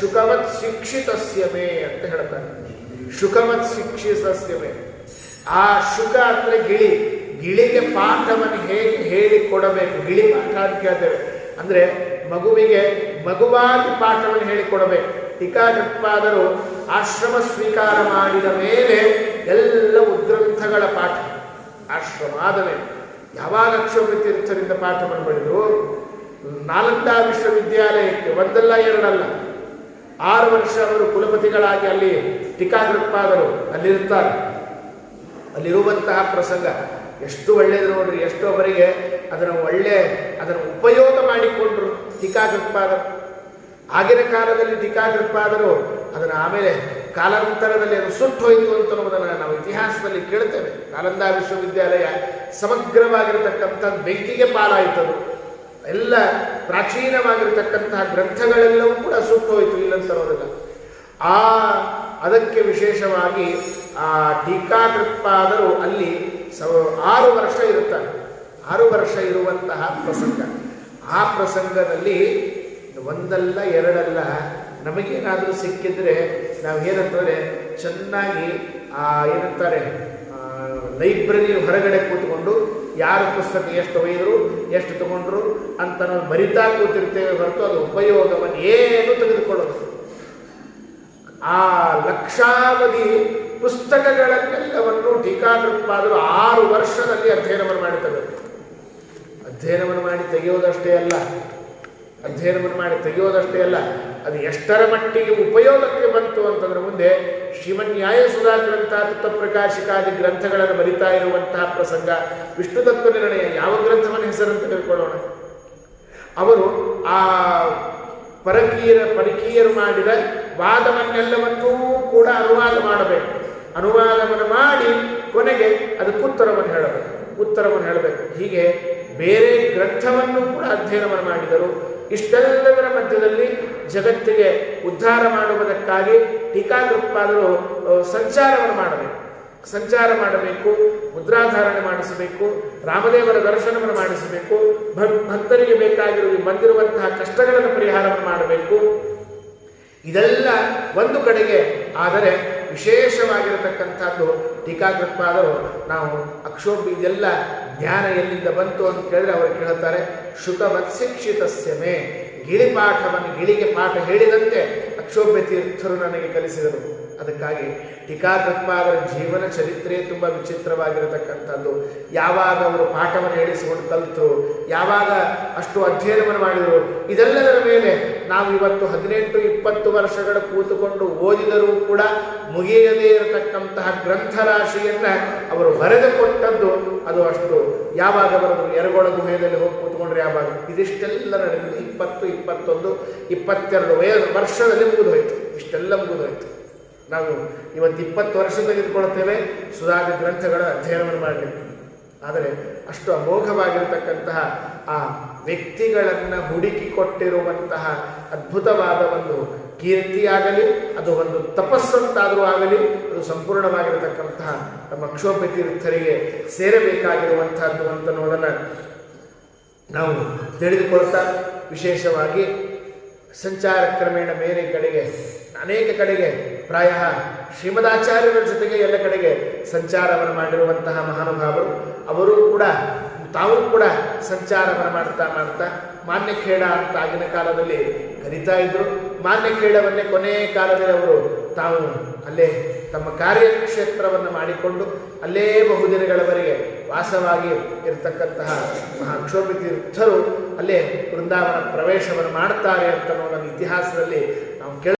ಶುಕವತ್ ಶಿಕ್ಷಿತಸ್ಯಮೇ ಅಂತ ಹೇಳ್ತಾರೆ. ಶುಕವತ್ ಶಿಕ್ಷಿತಸ್ಯಮೇ ಆ ಶುಕ ಅಂದ್ರೆ ಗಿಳಿ. ಗಿಳಿಗೆ ಪಾಠವನ್ನು ಹೇಗೆ ಹೇಳಿ ಕೊಡಬೇಕು. ಗಿಳಿ ಪಾಠ ಅಂತ ಕೇಳ್ತೇವೆ. ಅಂದ್ರೆ ಮಗುವಿಗೆ ಮಗುವಾಗಿ ಪಾಠವನ್ನು ಹೇಳಿಕೊಡಬೇಕು ಟೀಕಾಕೃತ್ಪಾದರು ಆಶ್ರಮ ಸ್ವೀಕಾರ ಮಾಡಿದ ಮೇಲೆ ಎಲ್ಲ ಉದ್ಗ್ರಂಥಗಳ ಪಾಠ. ಆಶ್ರಮ ಆದ ಮೇಲೆ ಯಾವಾಗ ಕ್ಷೋಭತೀರ್ಥರಿಂದ ಪಾಠವನ್ನು ಪಡೆದರು ನಾಲಂದಾ ವಿಶ್ವವಿದ್ಯಾಲಯಕ್ಕೆ ಒಂದಲ್ಲ ಎರಡಲ್ಲ. ಆರು ವರ್ಷ ಅವರು ಕುಲಪತಿಗಳಾಗಿ ಅಲ್ಲಿ ಟೀಕಾಕೃತ್ಪಾದರು. ಅಲ್ಲಿರ್ತಾರೆ ಅಲ್ಲಿರುವಂತಹ ಪ್ರಸಂಗ. ಎಷ್ಟು ಒಳ್ಳೆಯದು ನೋಡ್ರಿ, ಎಷ್ಟು ಅವರಿಗೆ ಅದನ್ನು ಒಳ್ಳೆ, ಅದನ್ನು ಉಪಯೋಗ ಮಾಡಿಕೊಂಡ್ರು ಟೀಕಾಕೃತ್ಪಾದರು ಆಗಿನ ಕಾಲದಲ್ಲಿ ಟೀಕಾಕೃತ್ಪಾದರು, ಅದನ್ನು ಆಮೇಲೆ ಕಾಲಾಂತರದಲ್ಲಿ ಅದು ಸುಟ್ಟು ಹೋಯಿತು ಅಂತ ಅನ್ನೋದನ್ನು ನಾವು ಇತಿಹಾಸದಲ್ಲಿ ಕೇಳ್ತೇವೆ. ನಾಲಂದ ವಿಶ್ವವಿದ್ಯಾಲಯ ಸಮಗ್ರವಾಗಿರತಕ್ಕಂಥದ್ದು ಬೆಂಕಿಗೆ ಪಾಲಾಯಿತದು. ಎಲ್ಲ ಪ್ರಾಚೀನವಾಗಿರತಕ್ಕಂತಹ ಗ್ರಂಥಗಳೆಲ್ಲವೂ ಕೂಡ ಸುಟ್ಟು ಹೋಯಿತು ಇಲ್ಲಂತ ಅನ್ನೋದಿಲ್ಲ ಆ, ಅದಕ್ಕೆ ವಿಶೇಷವಾಗಿ ಆ ಟೀಕಾಕೃತ್ಪಾದರು ಅಲ್ಲಿ ಸ ಆರು ವರ್ಷ ಇರುತ್ತಾನೆ ಆರು ವರ್ಷ ಇರುವಂತಹ ಪ್ರಸಂಗ. ಆ ಪ್ರಸಂಗದಲ್ಲಿ ಒಂದಲ್ಲ ಎರಡಲ್ಲ ನಮಗೇನಾದರೂ ಸಿಕ್ಕಿದ್ರೆ ನಾವು ಏನಂತಂದರೆ ಚೆನ್ನಾಗಿ, ಆ, ಏನಂತಾರೆ? ಲೈಬ್ರರಿ ಹೊರಗಡೆ ಕೂತ್ಕೊಂಡು ಯಾರು ಪುಸ್ತಕ ಎಷ್ಟು ಒಯ್ದರು, ಎಷ್ಟು ತಗೊಂಡ್ರು ಅಂತ ನಾವು ಮರಿತಾ ಕೂತಿರ್ತೇವೆ ಹೊರತು ಅದು ಉಪಯೋಗವನ್ನು ಏನು ತೆಗೆದುಕೊಳ್ಳೋದು ಆ ಲಕ್ಷಾವಧಿ ಪುಸ್ತಕಗಳನ್ನೆಲ್ಲವನ್ನು ಟೀಕಾಕೃತ್ಪಾದರು ಆರು ವರ್ಷದಲ್ಲಿ ಅಧ್ಯಯನವನ್ನು ಮಾಡಿ ಅಧ್ಯಯನವನ್ನು ಮಾಡಿ ತೆಗೆಯೋದಷ್ಟೇ ಅಲ್ಲ, ಅಧ್ಯಯನವನ್ನು ಮಾಡಿ ತೆಗೆಯೋದಷ್ಟೇ ಅಲ್ಲ, ಅದು ಎಷ್ಟರ ಮಟ್ಟಿಗೆ ಉಪಯೋಗಕ್ಕೆ ಬಂತು ಅಂತಂದ್ರೆ ಮುಂದೆ ಶ್ರೀಮನ್ಯಾಯ ಸುಧಾ ಗ್ರಂಥ ತತ್ವಪ್ರಕಾಶಿಕಾದಿ ಗ್ರಂಥಗಳನ್ನು ಬರಿತಾ ಇರುವಂತಹ ಪ್ರಸಂಗ ವಿಷ್ಣು ತತ್ವ ನಿರ್ಣಯ ಯಾವ ಗ್ರಂಥವನ್ನು ಹೆಸರಂತ ತಿಳ್ಕೊಳ್ಳೋಣ. ಅವರು ಆ ಪರಕೀಯರ ಪರಕೀಯರು ಮಾಡಿದ ವಾದವನ್ನೆಲ್ಲವನ್ನೂ ಕೂಡ ಅನುವಾದ ಮಾಡಬೇಕು. ಅನುವಾದವನ್ನು ಮಾಡಿ ಕೊನೆಗೆ ಅದಕ್ಕೆ ಉತ್ತರವನ್ನು ಹೇಳಬೇಕು. ಉತ್ತರವನ್ನು ಹೇಳಬೇಕು. ಹೀಗೆ ಬೇರೆ ಗ್ರಂಥವನ್ನು ಕೂಡ ಅಧ್ಯಯನವನ್ನು ಮಾಡಿದರು ಇಷ್ಟೆಲ್ಲದರ ಮಧ್ಯದಲ್ಲಿ ಜಗತ್ತಿಗೆ ಉದ್ಧಾರ ಮಾಡುವುದಕ್ಕಾಗಿ ಟೀಕಾಕೃತ್ಪಾದರು ಸಂಚಾರವನ್ನು ಮಾಡಬೇಕು. ಸಂಚಾರ ಮಾಡಬೇಕು, ಮುದ್ರಾಧಾರಣೆ ಮಾಡಿಸಬೇಕು, ರಾಮದೇವರ ದರ್ಶನವನ್ನು ಮಾಡಿಸಬೇಕು, ಭಕ್- ಭಕ್ತರಿಗೆ ಬೇಕಾಗಿರುವ ಬಂದಿರುವಂತಹ ಕಷ್ಟಗಳನ್ನು ಪರಿಹಾರವನ್ನು ಮಾಡಬೇಕು. ಇದೆಲ್ಲ ಒಂದು ಕಡೆಗೆ ಆದರೆ ವಿಶೇಷವಾಗಿರತಕ್ಕಂಥದ್ದು ಟೀಕಾಕೃತ್ಪಾದರು. ನಾವು ಅಕ್ಷೋಭಿ ಇದೆಲ್ಲ ಜ್ಞಾನ ಎಲ್ಲಿಂದ ಬಂತು ಅಂತ ಕೇಳಿದ್ರೆ ಅವರು ಕೇಳುತ್ತಾರೆ ಶುಕವತ್ ಶಿಕ್ಷಿತಸ್ಯಮೇ ಗಿಳಿ ಪಾಠವನ್ನು ಗಿಳಿಗೆ ಪಾಠ ಹೇಳಿದಂತೆ ಅಕ್ಷೋಭ್ಯ ತೀರ್ಥರು ನನಗೆ ಕಲಿಸಿದರು. ಅದಕ್ಕಾಗಿ ಟೀಕಾಕೃತ್ಪಾದರ ಜೀವನ ಚರಿತ್ರೆ ತುಂಬ ವಿಚಿತ್ರವಾಗಿರತಕ್ಕಂಥದ್ದು. ಯಾವಾಗ ಅವರು ಪಾಠವನ್ನು ಹೇಳಿಸಿಕೊಂಡು ಕಲಿತು, ಯಾವಾಗ ಅಷ್ಟು ಅಧ್ಯಯನವನ್ನು ಮಾಡಿದರು, ಇದೆಲ್ಲದರ ಮೇಲೆ ನಾವು ಇವತ್ತು ಹದಿನೆಂಟು, ಇಪ್ಪತ್ತು ವರ್ಷಗಳ ಕೂತುಕೊಂಡು ಓದಿದರೂ ಕೂಡ ಮುಗಿಯದೇ ಇರತಕ್ಕಂತಹ ಗ್ರಂಥರಾಶಿಯನ್ನು ಅವರು ಬರೆದು ಕೊಟ್ಟದ್ದು ಅದು ಅಷ್ಟು. ಯಾವಾಗ ಅವರು ಎರಗೋಳ ಗುಹೆಯಲ್ಲಿ ಹೋಗಿ ಕೂತ್ಕೊಂಡ್ರೆ ಯಾವಾಗ? ಇದಿಷ್ಟೆಲ್ಲ ನಡೆದಿದೆ ಇಪ್ಪತ್ತು, ಇಪ್ಪತ್ತೊಂದು, ಇಪ್ಪತ್ತೆರಡು ವಯ, ವರ್ಷದಲ್ಲಿ ಮುಗಿದೋಯ್ತು ಇಷ್ಟೆಲ್ಲ ಮುಗಿದೋಯ್ತು ನಾವು ಇವತ್ತು ಇಪ್ಪತ್ತು ವರ್ಷ ತೆಗೆದುಕೊಳ್ತೇವೆ ಸುಧಾದ ಗ್ರಂಥಗಳ ಅಧ್ಯಯನವನ್ನು ಮಾಡಲಿಕ್ಕೆ ಆದರೆ ಅಷ್ಟು ಅಮೋಘವಾಗಿರತಕ್ಕಂತಹ ಆ ವ್ಯಕ್ತಿಗಳನ್ನು ಹುಡುಕಿಕೊಟ್ಟಿರುವಂತಹ ಅದ್ಭುತವಾದ ಒಂದು ಕೀರ್ತಿಯಾಗಲಿ ಅದು ಒಂದು ತಪಸ್ಸಂತಾದರೂ ಆಗಲಿ, ಅದು ಸಂಪೂರ್ಣವಾಗಿರತಕ್ಕಂತಹ ನಮ್ಮ ಕ್ಷೋಭ ತೀರ್ಥರಿಗೆ ಸೇರಬೇಕಾಗಿರುವಂತಹದ್ದು ಅಂತ ಅನ್ನೋದನ್ನು ನಾವು ತಿಳಿದುಕೊಳ್ತಾ ವಿಶೇಷವಾಗಿ ಸಂಚಾರ ಕ್ರಮೇಣ ಬೇರೆ ಕಡೆಗೆ, ಅನೇಕ ಕಡೆಗೆ ಪ್ರಾಯ ಶ್ರೀಮದಾಚಾರ್ಯರ ಜೊತೆಗೆ ಎಲ್ಲ ಕಡೆಗೆ ಸಂಚಾರವನ್ನು ಮಾಡಿರುವಂತಹ ಮಹಾನುಭಾವರು, ಅವರು ಕೂಡ, ತಾವು ಕೂಡ ಸಂಚಾರವನ್ನು ಮಾಡ್ತಾ ಮಾಡ್ತಾ ಮಾನ್ಯಖೇಡ ಅಂತ ಆಗಿನ ಕಾಲದಲ್ಲಿ ಕರೀತಾ ಇದ್ರು. ಮಾನ್ಯಖೇಡವನ್ನೇ ಕೊನೆಯ ಕಾಲದಲ್ಲಿ ಅವರು ತಾವು ಅಲ್ಲೇ ತಮ್ಮ ಕಾರ್ಯಕ್ಷೇತ್ರವನ್ನು ಮಾಡಿಕೊಂಡು ಅಲ್ಲೇ ಬಹುದಿನಗಳವರೆಗೆ ವಾಸವಾಗಿ ಇರತಕ್ಕಂತಹ ಮಹಾಕ್ಷೋಭಿ ತೀರ್ಥರು ಅಲ್ಲೇ ವೃಂದಾವನ ಪ್ರವೇಶವನ್ನು ಮಾಡ್ತಾರೆ ಅಂತ ಅನ್ನೋ ನಮ್ಮ ಇತಿಹಾಸದಲ್ಲಿ ನಾವು ಕೇಳ